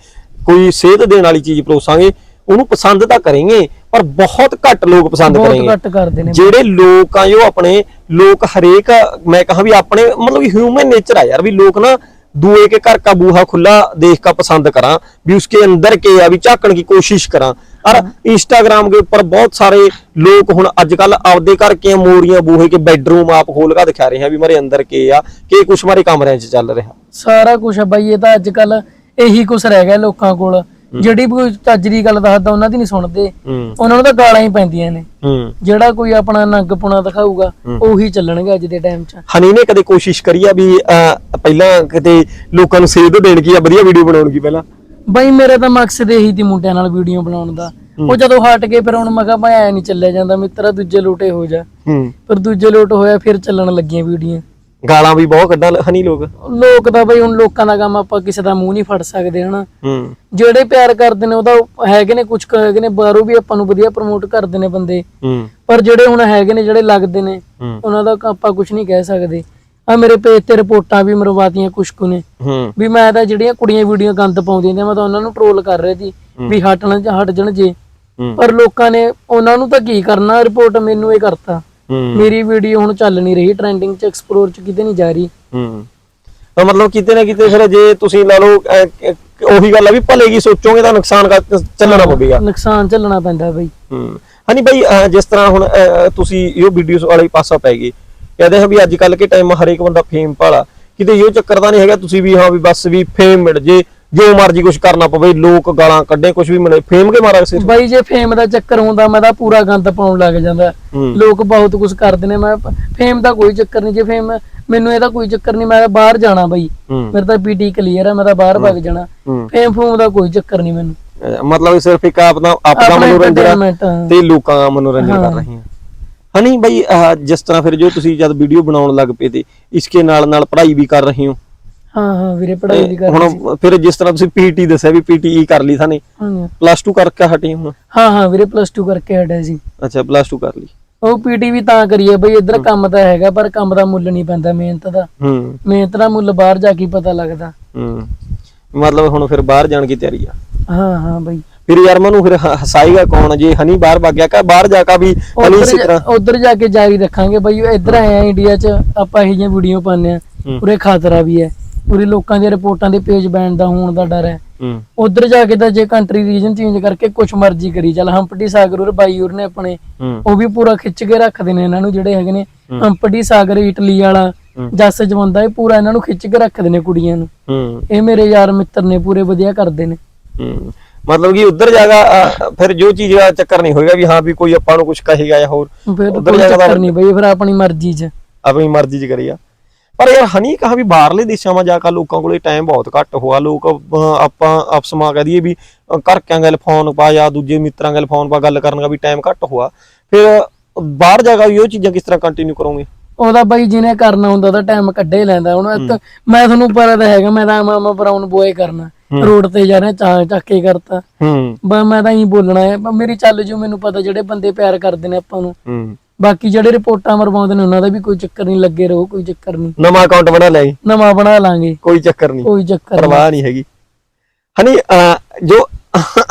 ਕੋਈ ਸੇਧ ਦੇਣ ਵਾਲੀ ਚੀਜ਼ ਪਰੋਸਾਂਗੇ ਉਹਨੂੰ ਪਸੰਦ ਤਾਂ ਕਰਾਂਗੇ ਪਰ ਬਹੁਤ ਘੱਟ ਲੋਕ ਪਸੰਦ ਬਹੁਤ ਘੱਟ ਕਰਦੇ ਨੇ। ਜਿਹੜੇ ਲੋਕ ਆ ਜੋ ਆਪਣੇ ਲੋਕ ਹਰੇਕ ਮੈਂ ਕਹਾਂ ਵੀ ਆਪਣੇ ਮਤਲਬ ਹਿਊਮਨ ਨੇਚਰ ਆ ਯਾਰ ਵੀ ਲੋਕ ਨਾ दूए के घर का बूहा खुला देख का पसंद करा भी उसके अंदर के अभी झाकण की कोशिश करा और इंस्टाग्राम के ऊपर बहुत सारे लोग हूँ अजकल आपके घर के मोरिया बूहे के बेडरूम आप खोल का दिखा रहे हैं भी मेरे अंदर के आ के कुछ मारे कमरिया चल रहा सारा कुछ है बई ये तो अजकल यही कुछ रह गया लोगों को ਜਿਹੜੀ ਕੋਈ ਦੀ ਗੱਲ ਦੱਸਦਾ ਉਹਨਾਂ ਦੀ ਨਹੀਂ ਸੁਣਦੇ। ਉਹਨਾਂ ਨੂੰ ਤਾਂ ਗਾਲਾਂ ਹੀ ਪੈਂਦੀਆਂ ਨੇ। ਜਿਹੜਾ ਕੋਈ ਆਪਣਾ ਨੰਗਪੁਣਾ ਦਿਖਾਊਗਾ ਉਹੀ ਚੱਲਣਗੇ ਅੱਜ ਦੇ ਟਾਈਮ 'ਚ। ਹਨੀ ਨੇ ਕਦੇ ਕੋਸ਼ਿਸ਼ ਕਰੀ ਆ ਵੀ ਪਹਿਲਾਂ ਕਿਤੇ ਲੋਕਾਂ ਨੂੰ ਸੇਧ ਦੇਣ ਕੀ ਆ ਵਧੀਆ ਵੀਡੀਓ ਬਣਾਉਣ ਕੀ ਪਹਿਲਾਂ? ਬਾਈ ਮੇਰਾ ਤਾਂ ਮਕਸਦ ਇਹੀ ਸੀ ਮੁੰਡਿਆਂ ਨਾਲ ਵੀਡੀਓ ਬਣਾਉਣ ਦਾ। ਉਹ ਜਦੋਂ ਹਟ ਗਏ ਫਿਰ ਹੁਣ ਮੈਂ ਕਿਹਾ ਭਾਈ ਐ ਨਹੀਂ ਚੱਲਿਆ ਜਾਂਦਾ ਮਿੱਤਰਾ ਦੂਜੇ ਲੋਟੇ ਹੋ ਜਾ। ਫਿਰ ਦੂਜੇ ਲੋਟ ਹੋਇਆ ਫਿਰ ਚੱਲਣ ਲੱਗੀਆਂ ਵੀਡੀਓ ਗਾਲਾਂ ਵੀ ਬਹੁਤ ਕੱਢਾਂ ਹਨੀ ਲੋਕ। ਲੋਕ ਤਾਂ ਬਈ ਹੁਣ ਲੋਕਾਂ ਦਾ ਕੰਮ ਆਪਾਂ ਕਿਸੇ ਦਾ ਮੂੰਹ ਨਹੀਂ ਫੜ ਸਕਦੇ ਹਨਾ। ਹੂੰ। ਜਿਹੜੇ ਪਿਆਰ ਕਰਦੇ ਨੇ ਉਹਦਾ ਹੈਗੇ ਨੇ ਕੁਝ ਹੈਗੇ ਨੇ ਬਾਹਰੋਂ ਵੀ ਆਪਾਂ ਨੂੰ ਵਧੀਆ ਪ੍ਰਮੋਟ ਕਰਦੇ ਨੇ ਬੰਦੇ। ਹੂੰ। ਪਰ ਜਿਹੜੇ ਹੁਣ ਹੈਗੇ ਨੇ ਜਿਹੜੇ ਲੱਗਦੇ ਨੇ ਹੂੰ। ਉਹਨਾਂ ਦਾ ਆਪਾਂ ਕੁਝ ਨਹੀਂ ਕਹਿ ਸਕਦੇ। ਆ ਮੇਰੇ ਪੇਜ ਤੇ ਰਿਪੋਰਟਾਂ ਵੀ ਮਰਵਾਤੀਆਂ ਕੁਛ ਕੁ ਨੇ। ਹੂੰ। ਵੀ ਮੈਂ ਤਾਂ ਜਿਹੜੀਆਂ ਕੁੜੀਆਂ ਵੀਡੀਓ ਗੰਦ ਪਾਉਂਦੀਆਂ ਨੇ ਮੈਂ ਤਾਂ ਉਹਨਾਂ ਨੂੰ ਟ੍ਰੋਲ ਕਰ ਰਹੀ ਸੀ। ਵੀ ਹਟਣ ਜਾਂ ਹਟ ਜਾਣ ਜੇ। ਹੂੰ। ਪਰ ਲੋਕਾਂ ਨੇ ਉਹਨਾਂ ਨੂੰ ਤਾਂ ਕੀ ਕਰਨਾ? ਰਿਪੋਰਟ ਮੈਨੂੰ ਇਹ ਕਰਤਾ। ਮੇਰੀ ਵੀਡੀਓ ਹੁਣ ਚੱਲ ਨਹੀਂ ਰਹੀ ਟ੍ਰੈਂਡਿੰਗ ਚ ਐਕਸਪਲੋਰ ਚ ਕਿਤੇ ਨਹੀਂ ਜਾ ਰਹੀ। ਹੂੰ। ਤਾਂ ਮਤਲਬ ਕਿਤੇ ਨਾ ਕਿਤੇ ਫਿਰ ਜੇ ਤੁਸੀਂ ਲਾ ਲਓ ਉਹੀ ਗੱਲ ਆ ਵੀ ਭਲੇ ਕੀ ਸੋਚੋਗੇ ਤਾਂ ਨੁਕਸਾਨ ਚੱਲਣਾ ਪਵੇਗਾ ਨੁਕਸਾਨ ਝੱਲਣਾ ਪੈਂਦਾ ਬਈ। ਹੂੰ। ਭਾਈ ਅਹ, ਜਿਸ ਤਰ੍ਹਾਂ ਹੁਣ ਤੁਸੀਂ ਇਹ ਵੀਡੀਓਜ਼ ਵਾਲੇ ਪਾਸਾ ਪੈ ਗਏ। ਕਹਿੰਦੇ ਆ ਵੀ ਅੱਜ ਕੱਲ ਕੇ ਟਾਈਮ ਹਰੇਕ ਬੰਦਾ ਫੇਮ ਭਾਲਾ। ਕਿਤੇ ਇਹ ਚੱਕਰ ਤਾਂ ਨਹੀਂ ਹੈਗਾ ਤੁਸੀਂ ਵੀ ਹਾਂ ਵੀ ਬਸ ਵੀ ਫੇਮ ਮਿਲ ਜੇ। ਜੋ ਮਰਜ਼ੀ ਕੁਝ ਕਰਨਾ ਪਵੇ ਲੋਕ ਗਾਲਾਂ ਕੱਢੇ ਕੁਝ ਵੀ ਮਿਲੇ ਫੇਮ ਕੇ ਮਾਰਾ ਸਿਰ ਬਾਈ ਜੇ ਫੇਮ ਦਾ ਚੱਕਰ ਹੁੰਦਾ ਮੈਂ ਤਾਂ ਪੂਰਾ ਗੰਦ ਪਾਉਣ ਲੱਗ ਜਾਂਦਾ। ਲੋਕ ਬਹੁਤ ਕੁਝ ਕਰਦੇ ਨੇ ਮੈਂ ਫੇਮ ਦਾ ਕੋਈ ਚੱਕਰ ਨਹੀਂ ਜੇ ਫੇਮ ਮੈਨੂੰ ਇਹਦਾ ਕੋਈ ਚੱਕਰ ਨਹੀਂ ਮੈਂ ਤਾਂ ਬਾਹਰ ਜਾਣਾ ਬਈ। ਮੇਰਾ ਤਾਂ ਪੀਟੀ ਕਲੀਅਰ ਹੈ ਮੈਂ ਤਾਂ ਬਾਹਰ ਭੱਜ ਜਾਣਾ। ਫੇਮ ਫੂਮ ਦਾ ਕੋਈ ਚੱਕਰ ਨਹੀਂ ਮੈਨੂੰ। ਮਤਲਬ ਸਿਰਫ ਇੱਕ ਆਪ ਦਾ ਆਪ ਦਾ ਆਪਣਾ ਮਨੋਰੰਜਨ। ਤੇ ਲੋਕਾਂ ਦਾ ਮਨੋਰੰਜਨ ਕਰ। ਰਹੇ ਹਾਂ ਹਨੀ ਭਾਈ ਅਹ, ਜਿਸ ਤਰ੍ਹਾਂ ਫਿਰ ਜੋ ਤੁਸੀਂ ਜਦ ਵੀਡੀਓ ਬਣਾਉਣ ਲੱਗ ਪਏ ਤੇ ਇਸਕੇ ਨਾਲ ਨਾਲ ਪੜ੍ਹਾਈ ਵੀ ਕਰ ਰਹੇ ਹੋ। ਹਾਂ ਹਾਂ ਵੀਰੇ ਪੜਾਈ ਤੇ ਕਰ ਹੁਣ ਫਿਰ ਜਿਸ ਤਰ੍ਹਾਂ ਤੁਸੀਂ ਪੀਟੀ ਦੱਸਿਆ ਵੀ ਪੀਟੀ ਕਰ ਲਈ ਸਾਨੇ ਹਾਂ। ਪਲੱਸ 2 ਕਰਕੇ ਹਟੇ ਹੁਣ ਹਾਂ ਹਾਂ ਵੀਰੇ ਪਲੱਸ 2 ਕਰਕੇ ਹਟਿਆ ਸੀ। ਅੱਛਾ ਪਲੱਸ 2 ਕਰ ਲਈ। ਉਹ ਪੀਟੀ ਵੀ ਤਾਂ ਕਰੀਏ ਬਈ ਇੱਧਰ ਕੰਮ ਤਾਂ ਹੈਗਾ ਪਰ ਕੰਮ ਦਾ ਮੁੱਲ ਨਹੀਂ ਪੈਂਦਾ ਮਿਹਨਤ ਦਾ। ਹੂੰ। ਮਿਹਨਤ ਦਾ ਮੁੱਲ ਬਾਹਰ ਜਾ ਕੇ ਹੀ ਪਤਾ ਲੱਗਦਾ। ਹੂੰ। ਮਤਲਬ ਹੁਣ ਫਿਰ ਬਾਹਰ ਜਾਣ ਦੀ ਤਿਆਰੀ ਆ। ਹਾਂ ਹਾਂ ਬਈ। ਫਿਰ ਯਾਰ ਮਨੂੰ ਫਿਰ ਹ- ਹਸਾਏਗਾ ਕੌਣ? ਜੇ ਹਨੀ ਬਾਹਰ ਭੱਗ ਗਿਆ ਕਾ ਬਾਹਰ ਜਾ ਕੇ ਵੀ ਹਨੀ ਇਸੇ ਤਰ੍ਹਾਂ। ਉਧਰ ਜਾ ਕੇ ਜਾਰੀ ਰੱਖਾਂਗੇ ਬਈ ਇੱਧਰ ਆਏ ਆ ਇੰਡੀਆ 'ਚ ਆਪਾਂ ਇਹ ਜਿਹੀਆਂ ਵੀਡੀਓ ਪਾਉਂਦੇ ਆ। ਹੂੰ। ਉਰੇ ਖਤਰਾ ਵੀ ਹੈ। ਉਰੇ ਲੋਕਾਂ ਦੀਆਂ ਰਿਪੋਰਟਾਂ ਦੇ ਪੇਜ ਬੈਨ ਦਾ ਹੋਣ ਦਾ ਡਰ ਹੈ। ਹੂੰ। ਉਧਰ ਜਾ ਕੇ ਤਾਂ ਜੇ ਕੰਟਰੀ ਰੀਜਨ ਚੇਂਜ ਕਰਕੇ ਕੁਛ ਮਰਜ਼ੀ ਕਰੀ ਚੱਲ ਹੰਪਟੀ ਸਾਗਰ ਉਰ ਬਾਈ ਉਰ ਨੇ ਆਪਣੇ ਹੂੰ। ਉਹ ਵੀ ਪੂਰਾ ਖਿੱਚ ਕੇ ਰੱਖਦੇ ਨੇ ਇਹਨਾਂ ਨੂੰ ਜਿਹੜੇ ਹੈਗੇ ਨੇ। ਹੰਪਟੀ ਸਾਗਰ ਇਟਲੀ ਵਾਲਾ। ਜੱਸ ਜਵੰਦਾ ਇਹ ਪੂਰਾ ਇਹਨਾਂ ਨੂੰ ਖਿੱਚ ਕੇ ਰੱਖਦੇ ਨੇ ਕੁੜੀਆਂ ਨੂੰ। ਹੂੰ। ਇਹ ਮੇਰੇ ਯਾਰ ਮਿੱਤਰ ਨੇ ਪੂਰੇ ਵਧੀਆ ਕਰਦੇ ਨੇ। ਹੂੰ। ਮਤਲਬ ਕਿ ਉੱਧਰ ਜਾਗਾ ਫਿਰ ਜੋ ਚੀਜ਼ ਦਾ ਚੱਕਰ ਨਹੀਂ ਹੋਏਗਾ ਵੀ ਹਾਂ ਵੀ ਕੋਈ ਆਪਾਂ ਨੂੰ ਕੁਝ ਕਹੇਗਾ ਜਾਂ ਹੋਰ। ਉੱਧਰ ਕੋਈ ਜਾ ਕੇ ਚੱਕਰ ਤਾਂ- ਨਹੀਂ ਬਈ ਫਿਰ ਆਪਣੀ ਮਰਜ਼ੀ 'ਚ। ਆਪਣੀ ਮਰਜ਼ੀ ਚ ਕਰੀਆ ਪਰ ਯਾਰ ਹਨੀ ਕਹਾ ਵੀ ਬਾਹਰਲੇ ਦੇਸ਼ਾਂ ਮਾ ਜਾ ਕੇ ਲੋਕਾਂ ਕੋਲੇ ਟਾਈਮ ਬਹੁਤ ਘੱਟ ਹੋਆ। ਲੋਕ ਆਪਾਂ ਆਪਸ ਮਾ ਕਹਿ ਦਈਏ ਵੀ ਅਹ, ਘਰ ਕਿਆਂ ਗੱਲ ਫੋਨ ਪਾ ਜਾਂ ਦੂਜੇ ਮਿੱਤਰਾਂ ਗੱਲ ਫੋਨ ਪਾ ਗੱਲ ਕਰਨ ਦਾ ਵੀ ਟਾਈਮ ਘੱਟ ਹੋਆ। ਫਿਰ ਬਾਹਰ ਜਾ ਕੇ ਵੀ ਉਹ ਚੀਜ਼ਾਂ ਕਿਸ ਤਰ੍ਹਾਂ ਕੰਟੀਨਿਊ ਕਰੋਗੇ? ਉਹਦਾ ਬਾਈ ਜਿਹਨੇ ਕਰਨਾ ਹੁੰਦਾ ਉਹਦਾ ਟਾਈਮ ਕੱਢੇ ਲੈਂਦਾ। ਹੁਣ ਇੱਕ- ਮੈਂ ਤੁਹਾਨੂੰ ਪਤਾ ਤਾਂ ਹੈਗਾ ਮੈਂ ਤਾਂ ਮਾਮਾ ਬਰਾਊਨ ਬੋਏ ਕਰਨਾ। ਰੋਡ ਤੇ ਜਾ ਰਿਹਾ ਚਾਹ ਚੱਕ ਕਰਤਾ। ਹੂੰ। ਮੈਂ ਤਾਂ ਹੀ ਬੋਲਣਾ ਹੈ। ਮੇਰੀ ਚੱਲ ਜੂ ਮੈਨੂੰ ਪਤਾ ਜਿਹੜੇ ਬੰਦੇ ਪਿਆਰ ਕਰਦੇ ਨੇ ਆਪਾਂ ਨੂੰ। ਹੂੰ। ਬਾਕੀ ਜਿਹੜੇ ਰਿਪੋਰਟਾਂ ਮਰਵਾਉਂਦੇ ਨੇ ਉਹਨਾਂ ਦਾ ਵੀ ਕੋਈ ਚੱਕਰ ਨਹੀਂ ਲੱਗੇ ਰਹੋ ਕੋਈ ਚੱਕਰ ਨਹੀਂ। ਨਵਾਂ ਅਕਾਊਂਟ ਬਣਾ ਲੈ ਨਵਾਂ ਬਣਾ ਲਾਂਗੇ। ਕੋਈ ਚੱਕਰ ਨਹੀਂ। ਕੋਈ ਚੱਕਰ ਨਹੀਂ। ਪਰਵਾਹ ਨਹੀਂ ਹੈਗੀ। ਅਹ, ਜੋ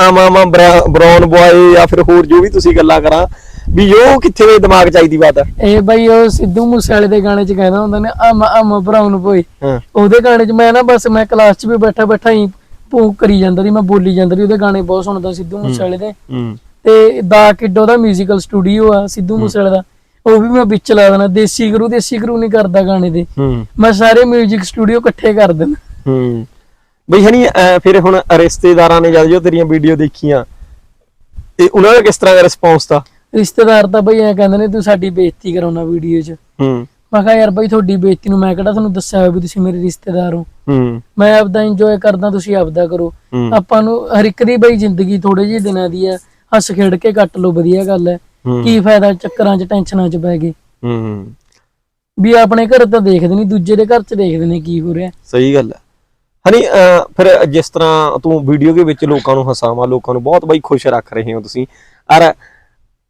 ਆਮਾਮਾ ਬਰਾਊਨ ਬॉय ਜਾਂ ਫਿਰ ਹੋਰ ਜੋ ਵੀ ਤੁਸੀਂ ਗੱਲਾਂ ਕਰਾਂ ਵੀ ਉਹ ਕਿੱਥੇ ਦੇ ਦਿਮਾਗ ਚ ਆਈ ਦੀ ਬਾਤ ਆ? ਇਹ ਬਾਈ ਉਹ ਸਿੱਧੂ ਮੂਸੇਵਾਲੇ ਦੇ ਗਾਣੇ 'ਚ ਕਹਿੰਦਾ ਹੁੰਦਾ ਨੇ ਅਮ ਅਮ ਬਰਾਊਨ ਬੋਏ ਹਾਂ। ਉਹਦੇ ਗਾਣੇ 'ਚ ਮੈਂ ਨਾ ਬਸ ਮੈਂ ਕਲਾਸ 'ਚ ਵੀ ਬੈਠਾ ਬੈਠਾ ਹੀ ਭੂਕ ਕਰੀ ਜਾਂਦਾ ਸੀ ਮੈਂ ਬੋਲੀ ਜਾਂਦਾ ਸੀ ਉਹਦੇ ਗਾਣੇ ਬਹੁਤ ਸੁਣਦਾ ਸਿੱਧੂ ਮੂਸੇਵਾਲੇ ਦੇ। ਹੂੰ। ਤੇ ਦਾ ਕਿੱਡੋ ਦਾ 뮤지컬 ਸਟੂਡੀਓ ਆ ਸਿੱਧੂ ਮੂਸੇਵਾਲੇ ਦਾ ਉਹ ਵੀ ਮੈਂ ਵਿੱਚ ਲਾ ਦੇਣਾ ਦੇਸੀ ਗੁਰੂ ਦੇਸੀ ਗੁਰੂ ਨਹੀਂ ਕਰਦਾ ਗਾਣੇ ਦੇ ਹੂੰ ਮੈਂ ਸਾਰੇ 뮤직 ਸਟੂਡੀਓ ਇਕੱਠੇ ਕਰ ਦੇਣਾ ਹੂੰ ਬਈ ਹਨੀ ਅਹ ਫਿਰ ਹੁਣ ਰਿਸ਼ਤੇਦਾਰਾਂ ਨੇ ਜਦ ਜੋ ਤੇਰੀਆਂ ਵੀਡੀਓ ਦੇਖੀਆਂ ਤੇ ਉਹਨਾਂ ਦਾ ਕਿਸ ਤਰ੍ਹਾਂ ਦਾ ਰਿਸਪੌਂਸ ਤਾ ਰਿਸ਼ਤੇਦਾਰ ਤਾਂ ਬਈ ਐ ਕਹਿੰਦੇ ਨੇ ਤੂੰ ਸਾਡੀ ਬੇਇੱਜ਼ਤੀ ਕਰਾਉਣਾ ਵੀਡੀਓ 'ਚ ਹੂੰ ਮੈਂ ਕਿਹਾ ਯਾਰ ਬਈ ਤੁਹਾਡੀ ਬੇਇੱਜ਼ਤੀ ਨੂੰ ਮੈਂ ਕਿਹੜਾ ਤੁਹਾਨੂੰ ਦੱਸਿਆ ਹੋਇਆ ਵੀ ਤੁਸੀਂ ਮੇਰੇ ਰਿਸ਼ਤੇਦਾਰ ਹੋ ਹੂੰ ਮੈਂ ਆਪਦਾ ਇੰਜੋਏ ਕਰਦਾ ਤੁਸੀਂ ਆਪਦਾ ਕਰੋ ਹੂੰ ਆਪਾਂ ਨੂੰ ਹਰ ਇੱਕ ਦੀ ਬਈ ਜ਼ਿੰਦਗੀ ਥੋੜੇ ਜਿਹੇ ਦਿਨਾਂ ਦੀ ਆ ਹੱਸ ਖੇਡ ਕੇ ਕੱਟ ਲਓ ਵਧੀਆ ਗੱਲ ਹੈ। ਕੀ ਫਾਇਦਾ ਚੱਕਰਾਂ 'ਚ ਟੈਨਸ਼ਨਾਂ 'ਚ ਪੈ ਗਏ ਹੂੰ ਵੀ ਆਪਣੇ ਘਰ ਤਾਂ ਦੇਖਦੇ ਨਹੀਂ ਦੂਜੇ ਦੇ ਘਰ 'ਚ ਦੇਖਦੇ ਨੇ ਕੀ ਹੋ ਰਿਹਾ। ਸਹੀ ਗੱਲ ਹੈ। ਅਹ ਫਿਰ ਜਿਸ ਤਰ੍ਹਾਂ ਤੂੰ ਵੀਡੀਓ ਦੇ ਵਿੱਚ ਲੋਕਾਂ ਨੂੰ ਹਸਾਵਾ ਲੋਕਾਂ ਨੂੰ ਬਹੁਤ ਬਈ ਖੁਸ਼ ਰੱਖ ਰਹੇ ਹੋ ਤੁਸੀਂ। ਔਰ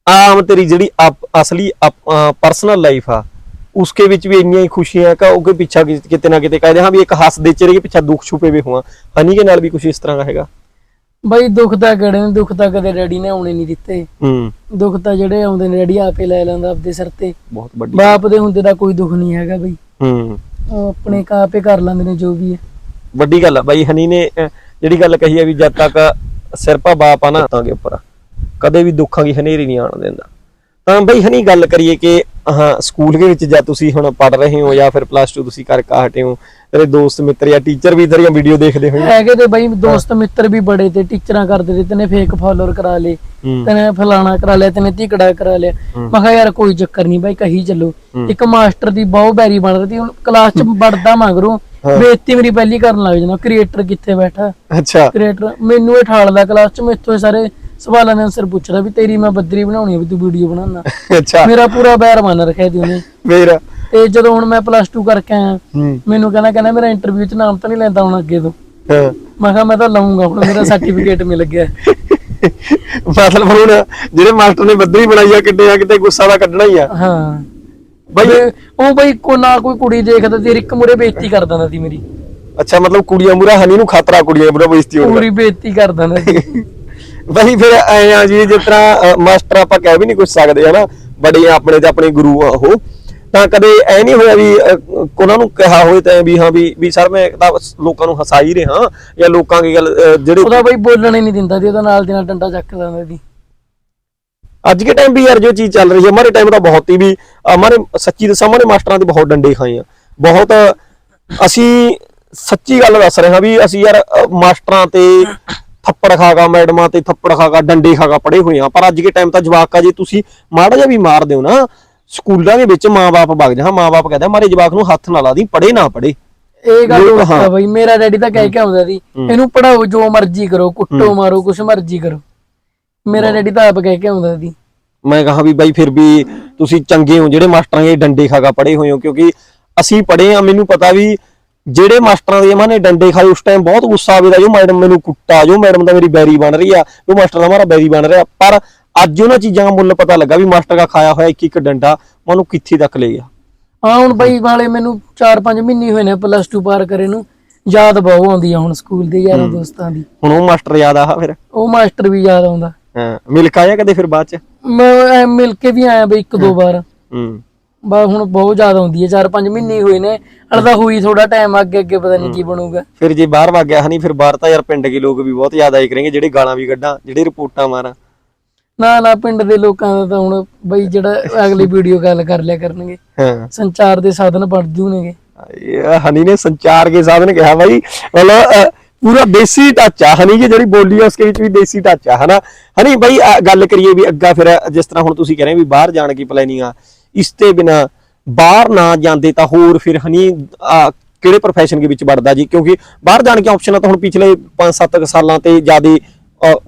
ਆਮ ਤੇਰੀ ਜਿਹੜੀ ਅਸਲੀ ਪਰਸਨਲ ਲਾਈਫ ਆ ਉਸਕੇ ਵਿੱਚ ਵੀ ਇੰਨੀਆਂ ਹੀ ਖੁਸ਼ੀਆਂ ਕਾ ਉਹਕੇ ਪਿੱਛਾ ਕਿਤੇ ਨਾ ਕਿਤੇ ਕਹਦੇ ਹਾਂ ਵੀ ਇੱਕ ਹੱਸਦੇ ਚਿਹਰੇ ਕੇ ਪਿੱਛੇ ਦੁੱਖ ਛੁਪੇ ਹੋਏ ਹੁਆ ਹਨੀ ਕੇ ਨਾਲ ਵੀ ਕੁਝ ਇਸ ਤਰ੍ਹਾਂ ਦਾ ਹੈਗਾ? ਬਈ ਦੁੱਖ ਤਾਂ ਕਿਹੜੇ ਨੇ ਦੁੱਖ ਤਾਂ ਕਦੇ ਡੈਡੀ ਨੇ ਆਉਣੇ ਨਹੀਂ ਦਿੱਤੇ। ਹੂੰ। ਦੁੱਖ ਤਾਂ ਜਿਹੜੇ ਆਉਂਦੇ ਨੇ ਡੈਡੀ ਆਪੇ ਲੈ ਲੈਂਦਾ ਆਪਦੇ ਸਿਰ ਤੇ। ਬਹੁਤ ਵੱਡੀ ਬਾਪ ਦੇ ਹੁੰਦੇ ਦਾ ਕੋਈ ਦੁੱਖ ਨਹੀਂ ਹੈਗਾ ਬਈ। ਹੂੰ। ਉਹ ਆਪਣੇ ਕਾਪੇ ਕਰ ਲੈਂਦੇ ਨੇ ਜੋ ਵੀ ਹੈ। ਵੱਡੀ ਗੱਲ ਆ ਬਾਈ ਹਨੀ ਨੇ ਅਹ, ਜਿਹੜੀ ਗੱਲ ਕਹੀ ਆ ਵੀ ਜਦ ਤੱਕ ਸਿਰ ਪਾ ਬਾਪ ਆ ਨਾ ਤਾਂ ਦੇ ਉੱਪਰ ਕਦੇ ਵੀ ਦੁੱਖਾਂ ਦੀ ਹਨੇਰੀ ਨਹੀਂ ਆਉਣ ਦਿੰਦਾ। ਤਾਂ ਬਈ ਹਨੀ ਗੱਲ ਕਰੀਏ ਕਿ ਹਾਂ ਸਕੂਲ ਦੇ ਵਿੱਚ ਜਦ ਤੁਸੀਂ ਹੁਣ ਪੜ ਰਹੇ ਹੋ ਜਾਂ ਫਿਰ ਪਲੱਸ 2 ਤੁਸੀਂ ਕਰਕੇ ਹਟੇ ਹੋ ਤੇਰੇ ਦੋਸਤ ਮਿੱਤਰ ਜਾਂ ਟੀਚਰ ਵੀ ਤੇਰੀਆਂ ਵੀਡੀਓ ਦੇਖਦੇ ਹੋਏ ਹੈਗੇ ਤੇ ਬਈ ਦੋਸਤ ਮਿੱਤਰ ਵੀ ਬੜੇ ਤੇ ਟੀਚਰਾਂ ਕਰਦੇ ਤੇ ਤੈਨੇ ਫੇਕ ਫਾਲੋਅਰ ਕਰਾ ਲੇ ਤੈਨੇ ਫਲਾਣਾ ਕਰਾ ਲਿਆ ਤੈਨੇ ਧਿਕੜਾ ਕਰਾ ਲਿਆ। ਮੈਂ ਕਿਹਾ ਯਾਰ ਕੋਈ ਚੱਕਰ ਨਹੀਂ ਬਾਈ ਕਹੀ ਚੱਲੋ। ਇੱਕ ਮਾਸਟਰ ਦੀ ਬਹੁਤ ਬੈਰੀ ਬਣ ਰਹੀ ਹੁਣ ਕਲਾਸ ਚ ਵੜਦਾ ਮਗਰੋਂ ਬੇਇੱਜ਼ਤੀ ਮੇਰੀ ਪਹਿਲੀ ਕਰਨ ਲੱਗ ਜਾਂਦਾ ਕ੍ਰੀਏਟਰ ਕਿੱਥੇ ਬੈਠਾ? ਅੱਛਾ। ਕ੍ਰੀਏਟਰ ਮੈਨੂੰ ਇਹ ਠਾਲਦਾ ਕਲਾਸ ਚ ਮੈਥੋਂ ਸਾਰੇ ਸਵਾਲਾਂ ਦੇ ਆਨਸਰ ਪੁੱਛਦਾ ਵੀ ਤੇਰੀ ਮੈਂ ਬੱਦਰੀ ਬਣਾਉਣੀ ਆ ਵੀ ਤੂੰ ਵੀਡੀਓ ਬਣਾਉਣਾ। ਅੱਛਾ। ਮੇਰਾ ਪੂਰਾ ਬੈਰ ਮੰਨ ਰੱਖਿਆ ਸੀ ਉਹਨੇ। ਫੇਰ ਤੇ ਜਦੋਂ ਹੁਣ ਮੈਂ ਪਲੱਸ 2 ਕਰਕੇ ਆਇਆ ਹੂੰ। ਮੈਨੂੰ ਕਹਿੰਦਾ ਕਹਿੰਦਾ ਮੇਰਾ ਇੰਟਰਵਿਊ ਚ ਨਾਮ ਤਾਂ ਨਹੀਂ ਲੈਂਦਾ ਹੁਣ ਅੱਗੇ ਤੋਂ। ਹਾਂ। ਮੈਂ ਕਿਹਾ ਮੈਂ ਤਾਂ ਲਾਉਂਗਾ ਹੁਣ ਮੇਰਾ ਸਰਟੀਫਿਕੇਟ ਮਿਲ ਗਿਆ। ਮਤਲਬ ਹੁਣ ਜਿਹੜੇ ਮਾਸਟਰ ਨੇ ਬੱਦਰੀ ਬਣਾਈ ਆ ਕਿੱਡੇ ਆ ਕਿਤੇ ਗੁੱਸਾ ਦਾ ਕੱਢਣਾ ਹੀ ਆ। ਹਾਂ। ਬਈ ਉਹ ਬਈ ਕੋ ਨਾ ਕੋਈ ਕੁੜੀ ਦੇਖਦਾ ਤੇ ਇੱਕ ਮੁਰੇ ਬੇਇੱਜ਼ਤੀ ਕਰ ਦਿੰਦਾ ਸੀ ਮੇਰੀ। ਅੱਛਾ ਮਤਲਬ ਕੁੜੀਆਂ ਮੁਰਾ ਹਨੀ ਨੂੰ ਖਤਰਾ ਕੁੜੀਆਂ ਮੁਰਾ ਬੇਇੱਜ਼ਤੀ ਹੋਣ ਪੂਰੀ ਬੇਇੱਜ਼ਤੀ ਕਰ ਦਿੰਦਾ ਸੀ। ਬਈ ਫਿਰ ਐ ਆ ਜੀ ਜਿਸ ਤਰ੍ਹਾਂ ਮਾਸਟਰ ਆਪਾਂ ਕਹਿ ਵੀ ਨਹੀਂ ਕੁਝ ਸਕਦੇ ਹਨਾ? ਬੜੇ ਆਪਣੇ ਤੇ ਆਪਣੇ ਗੁਰੂ ਆ ਉਹ। ਤਾਂ ਕਦੇ ਐ ਨਹੀਂ ਹੋਇਆ ਵੀ ਉਹਨਾਂ ਨੂੰ ਕਿਹਾ ਹੋਵੇ ਤਾਂ ਵੀ ਹਾਂ ਵੀ ਵੀ ਸਰ ਮੈਂ ਤਾਂ ਲੋਕਾਂ ਨੂੰ ਹਸਾ ਰਿਹਾ ਜਾਂ ਲੋਕਾਂ ਦੀ ਗੱਲ ਜਿਹੜੇ ਉਹਦਾ ਬਈ ਬੋਲਣ ਹੀ ਨਹੀਂ ਦਿੰਦਾ ਸੀ ਉਹਦਾ ਨਾਲ ਦੇ ਨਾਲ ਡੰਡਾ ਚੱਕ ਲੈਂਦਾ ਸੀ ਅੱਜ ਕੇ ਟਾਈਮ ਵੀ ਯਾਰ ਜੋ ਚੀਜ਼ ਚੱਲ ਰਹੀ ਹੈ ਹਮਾਰੇ ਟਾਈਮ ਤਾਂ ਬਹੁਤ ਹੀ ਵੀ ਮਾਰੇ ਸੱਚੀ ਦੇ ਸਾਹਮਣੇ ਮਾਸਟਰਾਂ ਦੇ ਬਹੁਤ ਡੰਡੇ ਖਾਏ ਆ। ਬਹੁਤ ਅਸੀਂ ਸੱਚੀ ਗੱਲ ਦੱਸ ਰਹੇ ਹਾਂ ਵੀ ਅਸੀਂ ਯਾਰ ਮਾਸਟਰਾਂ ਤੇ ਥੱਪੜ ਖਾਗਾ ਮੈਡਮਾਂ ਤੇ ਥੱਪੜ ਖਾਗਾ ਡੰਡੇ ਖਾਗਾ ਪੜੇ ਹੋਏ ਆ। ਪਰ ਅੱਜ ਦੇ ਟਾਈਮ ਤਾਂ ਜਵਾਕਾ ਜੇ ਤੁਸੀਂ ਮਾੜਾ ਜਿਹਾ ਵੀ ਮਾਰ ਦਿਓ ਨਾ ਸਕੂਲਾਂ ਦੇ ਵਿੱਚ ਮਾਂ-ਬਾਪ ਵਗ ਜਾ ਮਾਂ-ਬਾਪ ਕਹਿੰਦਾ ਮਾਰੇ ਜਵਾਕ ਨੂੰ ਹੱਥ ਨਾ ਲਾ ਦੀ ਪੜੇ ਨਾ ਪੜੇ ਇਹ ਗੱਲ ਲੋਕ- ਹਾਂ। ਬਈ ਮੇਰਾ ਡੈਡੀ ਤਾਂ ਕਹਿ ਕੇ ਆਉਂਦਾ ਸੀ ਇਹਨੂੰ ਪੜਾਓ ਜੋ ਮਰਜ਼ੀ ਕਰੋ ਕੁੱਟੋ ਮਾਰੋ ਕੁਛ ਮਰਜ਼ੀ ਕਰੋ। ਮੇਰਾ ਡੈਡੀ ਤਾਂ ਆਪ ਕਹਿ ਕੇ ਆਉਂਦਾ ਸੀ। ਮੈਂ ਕਹਾ ਵੀ ਬਾਈ ਫਿਰ ਵੀ ਤੁਸੀਂ ਚੰਗੇ ਹੋ ਜਿਹੜੇ ਮਾਸਟਰਾਂ ਦੇ ਡੰਡੇ ਖਾਗਾ ਪੜੇ ਹੋਏ ਹੋ ਕਿਉਂਕਿ ਅਸੀਂ ਪੜੇ ਆ ਮੈਨੂੰ ਪਤਾ ਵੀ ਜਿਹੜੇ ਮਾਸਟਰਾਂ ਦੇ ਇਹਨਾਂ ਨੇ ਡੰਡੇ ਖਾਏ ਉਸ ਟਾਈਮ ਬਹੁਤ ਗੁੱਸਾ ਆਵੇਦਾ ਜੋ ਮੈਡਮ ਮੈਨੂੰ ਕੁੱਟਾ ਜੋ ਮੈਡਮ ਦਾ ਮੇਰੀ ਬੈਰੀ ਬਣ ਰਹੀ ਆ ਜੋ ਮਾਸਟਰ ਦਾ ਮਾਰਾ ਬੈਰੀ ਬਣ ਰਿਹਾ। ਪਰ ਅੱਜ ਉਹਨਾਂ ਚੀਜ਼ਾਂ ਦਾ ਮੁੱਲ ਪਤਾ ਲੱਗਾ ਵੀ ਮਾਸਟਰ ਦਾ ਖਾਇਆ ਹੋਇਆ ਇੱਕ ਇੱਕ ਡੰਡਾ ਮੈਨੂੰ ਕਿੱਥੇ ਤੱਕ ਲੈ ਗਿਆ? ਹਾਂ ਹੁਣ ਬਈ ਵਾਲੇ ਮੈਨੂੰ 4-5 ਮਹੀਨੇ ਹੋਏ ਨੇ ਪਲੱਸ 2 ਪਾਰ ਕਰੇ ਨੂੰ। ਯਾਦ ਬਹੁਤ ਆਉਂਦੀ ਆ ਹੁਣ ਸਕੂਲ ਦੇ ਯਾਰਾਂ ਦੋਸਤਾਂ ਦੀ। ਹੁਣ ਉਹ ਮਾਸਟਰ ਯਾਦ ਆ ਫਿਰ? ਉਹ ਮਾਸਟਰ ਵੀ ਯਾਦ ਆਉਂਦਾ। ਹਾਂ ਮਿਲ ਕੇ ਆਇਆ ਕਦੇ ਫਿਰ ਬਾਅਦ ਚ? ਮੈਂ ਮਿਲ ਕੇ ਵੀ ਆਇਆ ਬਈ ਇੱਕ ਦੋ ਵਾਰ। ਹੂੰ। ਬਾ ਹੁਣ ਬਹੁਤ ਜ਼ਿਆਦਾ ਹੁੰਦੀ ਹੈ 4-5 ਮਹੀਨੇ ਹੀ ਹੋਏ ਨੇ। ਤਾਂ ਹੋਈ ਥੋੜਾ ਟਾਈਮ ਅੱਗੇ ਅੱਗੇ ਪਤਾ ਨਹੀਂ ਕੀ ਬਣੂਗਾ। ਫਿਰ ਜੇ ਬਾਹਰ ਵਗ ਗਿਆ ਹਨੀ ਫਿਰ ਬਾਹਰ ਤਾਂ ਯਾਰ ਪਿੰਡ ਦੇ ਲੋਕ ਵੀ ਬਹੁਤ ਜ਼ਿਆਦਾ ਹੀ ਕਰਨਗੇ ਜਿਹੜੇ ਗਾਲਾਂ ਵੀ ਕੱਢਾਂ ਜਿਹੜੇ ਰਿਪੋਰਟਾਂ ਮਾਰਾਂ। ਨਾ ਨਾ ਪਿੰਡ ਦੇ ਲੋਕਾਂ ਦਾ ਤਾਂ ਹੁਣ ਬਈ ਜਿਹੜਾ ਅਗਲੀ ਵੀਡੀਓ ਗੱਲ ਕਰ ਲਿਆ ਕਰਨਗੇ। ਹਾਂ। ਸੰਚਾਰ ਦੇ ਸਾਧਨ ਬਣ ਜੂਨਗੇ। ਹਨੀ ਨੇ ਸੰਚਾਰ ਕੇ ਸਾਧਨ ਕਿਹਾ ਬਾਈ ਮਤਲਬ ਪੂਰਾ ਦੇਸੀ ਟੱਚ ਆ ਹਨੀ ਦੀ ਜਿਹੜੀ ਬੋਲੀ ਆ ਉਸਕੇ ਵਿੱਚ ਵੀ ਦੇਸੀ ਟੱਚ ਆ ਹਨਾ? ਹਨੀ ਬਾਈ ਗੱਲ ਕਰੀਏ ਵੀ ਅੱਗਾ ਫਿਰ ਜਿਸ ਤਰ੍ਹਾਂ ਹੁਣ ਤੁਸੀਂ ਕਹਿ ਰਹੇ ਵੀ ਬਾਹਰ ਜਾਣ ਦੀ ਪਲੈਨਿੰਗ ਆ ਇਸ ਤੇ ਬਿਨਾ ਬਾਹਰ ਨਾ ਜਾਂਦੇ ਤਾਂ ਹੋਰ ਫਿਰ ਹਨੀ ਕਿਹੜੇ ਪ੍ਰੋਫੈਸ਼ਨ ਦੇ ਵਿੱਚ ਵੜਦਾ ਜੀ? ਕਿਉਂਕਿ ਬਾਹਰ ਜਾਣ ਕੇ ਆਪਸ਼ਨਾਂ ਤਾਂ ਹੁਣ ਪਿਛਲੇ 5-7 ਸਾਲਾਂ ਤੇ ਜਿਆਦੇ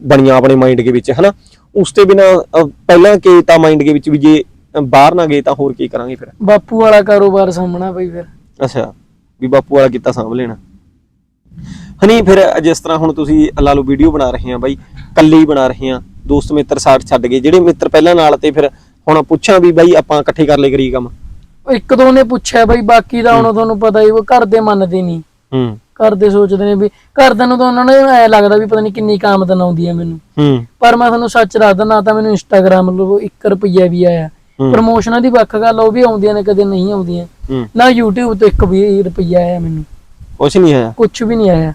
ਬਣੀਆਂ ਆਪਣੇ ਮਾਈਂਡ ਦੇ ਵਿੱਚ ਹਨਾ? ਉਸ ਤੇ ਬਿਨਾ ਪਹਿਲਾਂ ਕੀ ਤਾਂ ਮਾਈਂਡ ਦੇ ਵਿੱਚ ਵੀ ਜੇ ਬਾਹਰ ਨਾ ਗਏ ਤਾਂ ਹੋਰ ਕੀ ਕਰਾਂਗੇ ਫਿਰ? ਬਾਪੂ ਵਾਲਾ ਕਾਰੋਬਾਰ ਸਾਹਮਣਾ ਬਈ ਫਿਰ। ਅੱਛਾ ਵੀ ਬਾਪੂ ਵਾਲਾ ਕੀਤਾ ਸਾਂਭ ਲੈਣਾ। ਹਨੀ ਫਿਰ ਜਿਸ ਤਰ੍ਹਾਂ ਹੁਣ ਤੁਸੀਂ ਲਾ ਲਓ ਵੀਡੀਓ ਬਣਾ ਰਹੇ ਆ ਬਾਈ ਕੱਲੇ ਹੀ ਬਣਾ ਰਹੇ ਆ ਦੋਸਤ ਮਿੱਤਰ ਸਾਥ ਛੱਡ ਗਏ ਜਿਹੜੇ ਮਿੱਤਰ ਪਹਿਲਾਂ ਨਾਲ ਤੇ ਫਿਰ ਹੁਣ ਪੁੱਛਾਂ ਵੀ ਬਾਈ ਆਪਾਂ ਇਕੱਠੇ ਕਰ ਲਏ ਕਰੀ ਕੰਮ। ਇੱਕ ਦੋ ਨੇ ਪੁੱਛਿਆ ਬਈ ਬਾਕੀ ਦਾ ਹੁਣ ਤੁਹਾਨੂੰ ਪਤਾ ਹੀ ਉਹ ਘਰ ਦੇ ਮੰਨਦੇ ਨਹੀਂ। ਹੂੰ। ਘਰ ਦੇ ਸੋਚਦੇ ਨੇ ਵੀ ਘਰਦਿਆਂ ਨੂੰ ਤਾਂ ਉਹਨਾਂ ਨੂੰ ਐ ਲੱਗਦਾ ਵੀ ਪਤਾ ਨਹੀਂ ਕਿੰਨੀ ਕੁ ਆਮਦਨ ਆਉਂਦੀ ਹੈ ਮੈਨੂੰ। ਹੂੰ। ਪਰ ਮੈਂ ਤੁਹਾਨੂੰ ਸੱਚ ਦੱਸਦਾ ਨਾ ਤਾਂ ਮੈਨੂੰ ਇੰਸਟਾਗ੍ਰਾਮ ਵੱਲੋਂ 1 ਰੁਪਈਆ ਵੀ ਆਇਆ। ਪ੍ਰਮੋਸ਼ਨਾਂ ਦੀ ਵੱਖ ਗੱਲ ਉਹ ਵੀ ਆਉਂਦੀਆਂ ਨੇ ਕਦੇ ਨਹੀਂ ਆਉਂਦੀਆਂ। ਹੂੰ। ਨਾ YouTube ਤੋਂ 1 ਵੀ ਰੁਪਈਆ ਆਇਆ ਮੈਨੂੰ। ਕੁਛ ਨਹੀਂ ਆਇਆ। ਕੁਝ ਵੀ ਨਹੀਂ ਆਇਆ।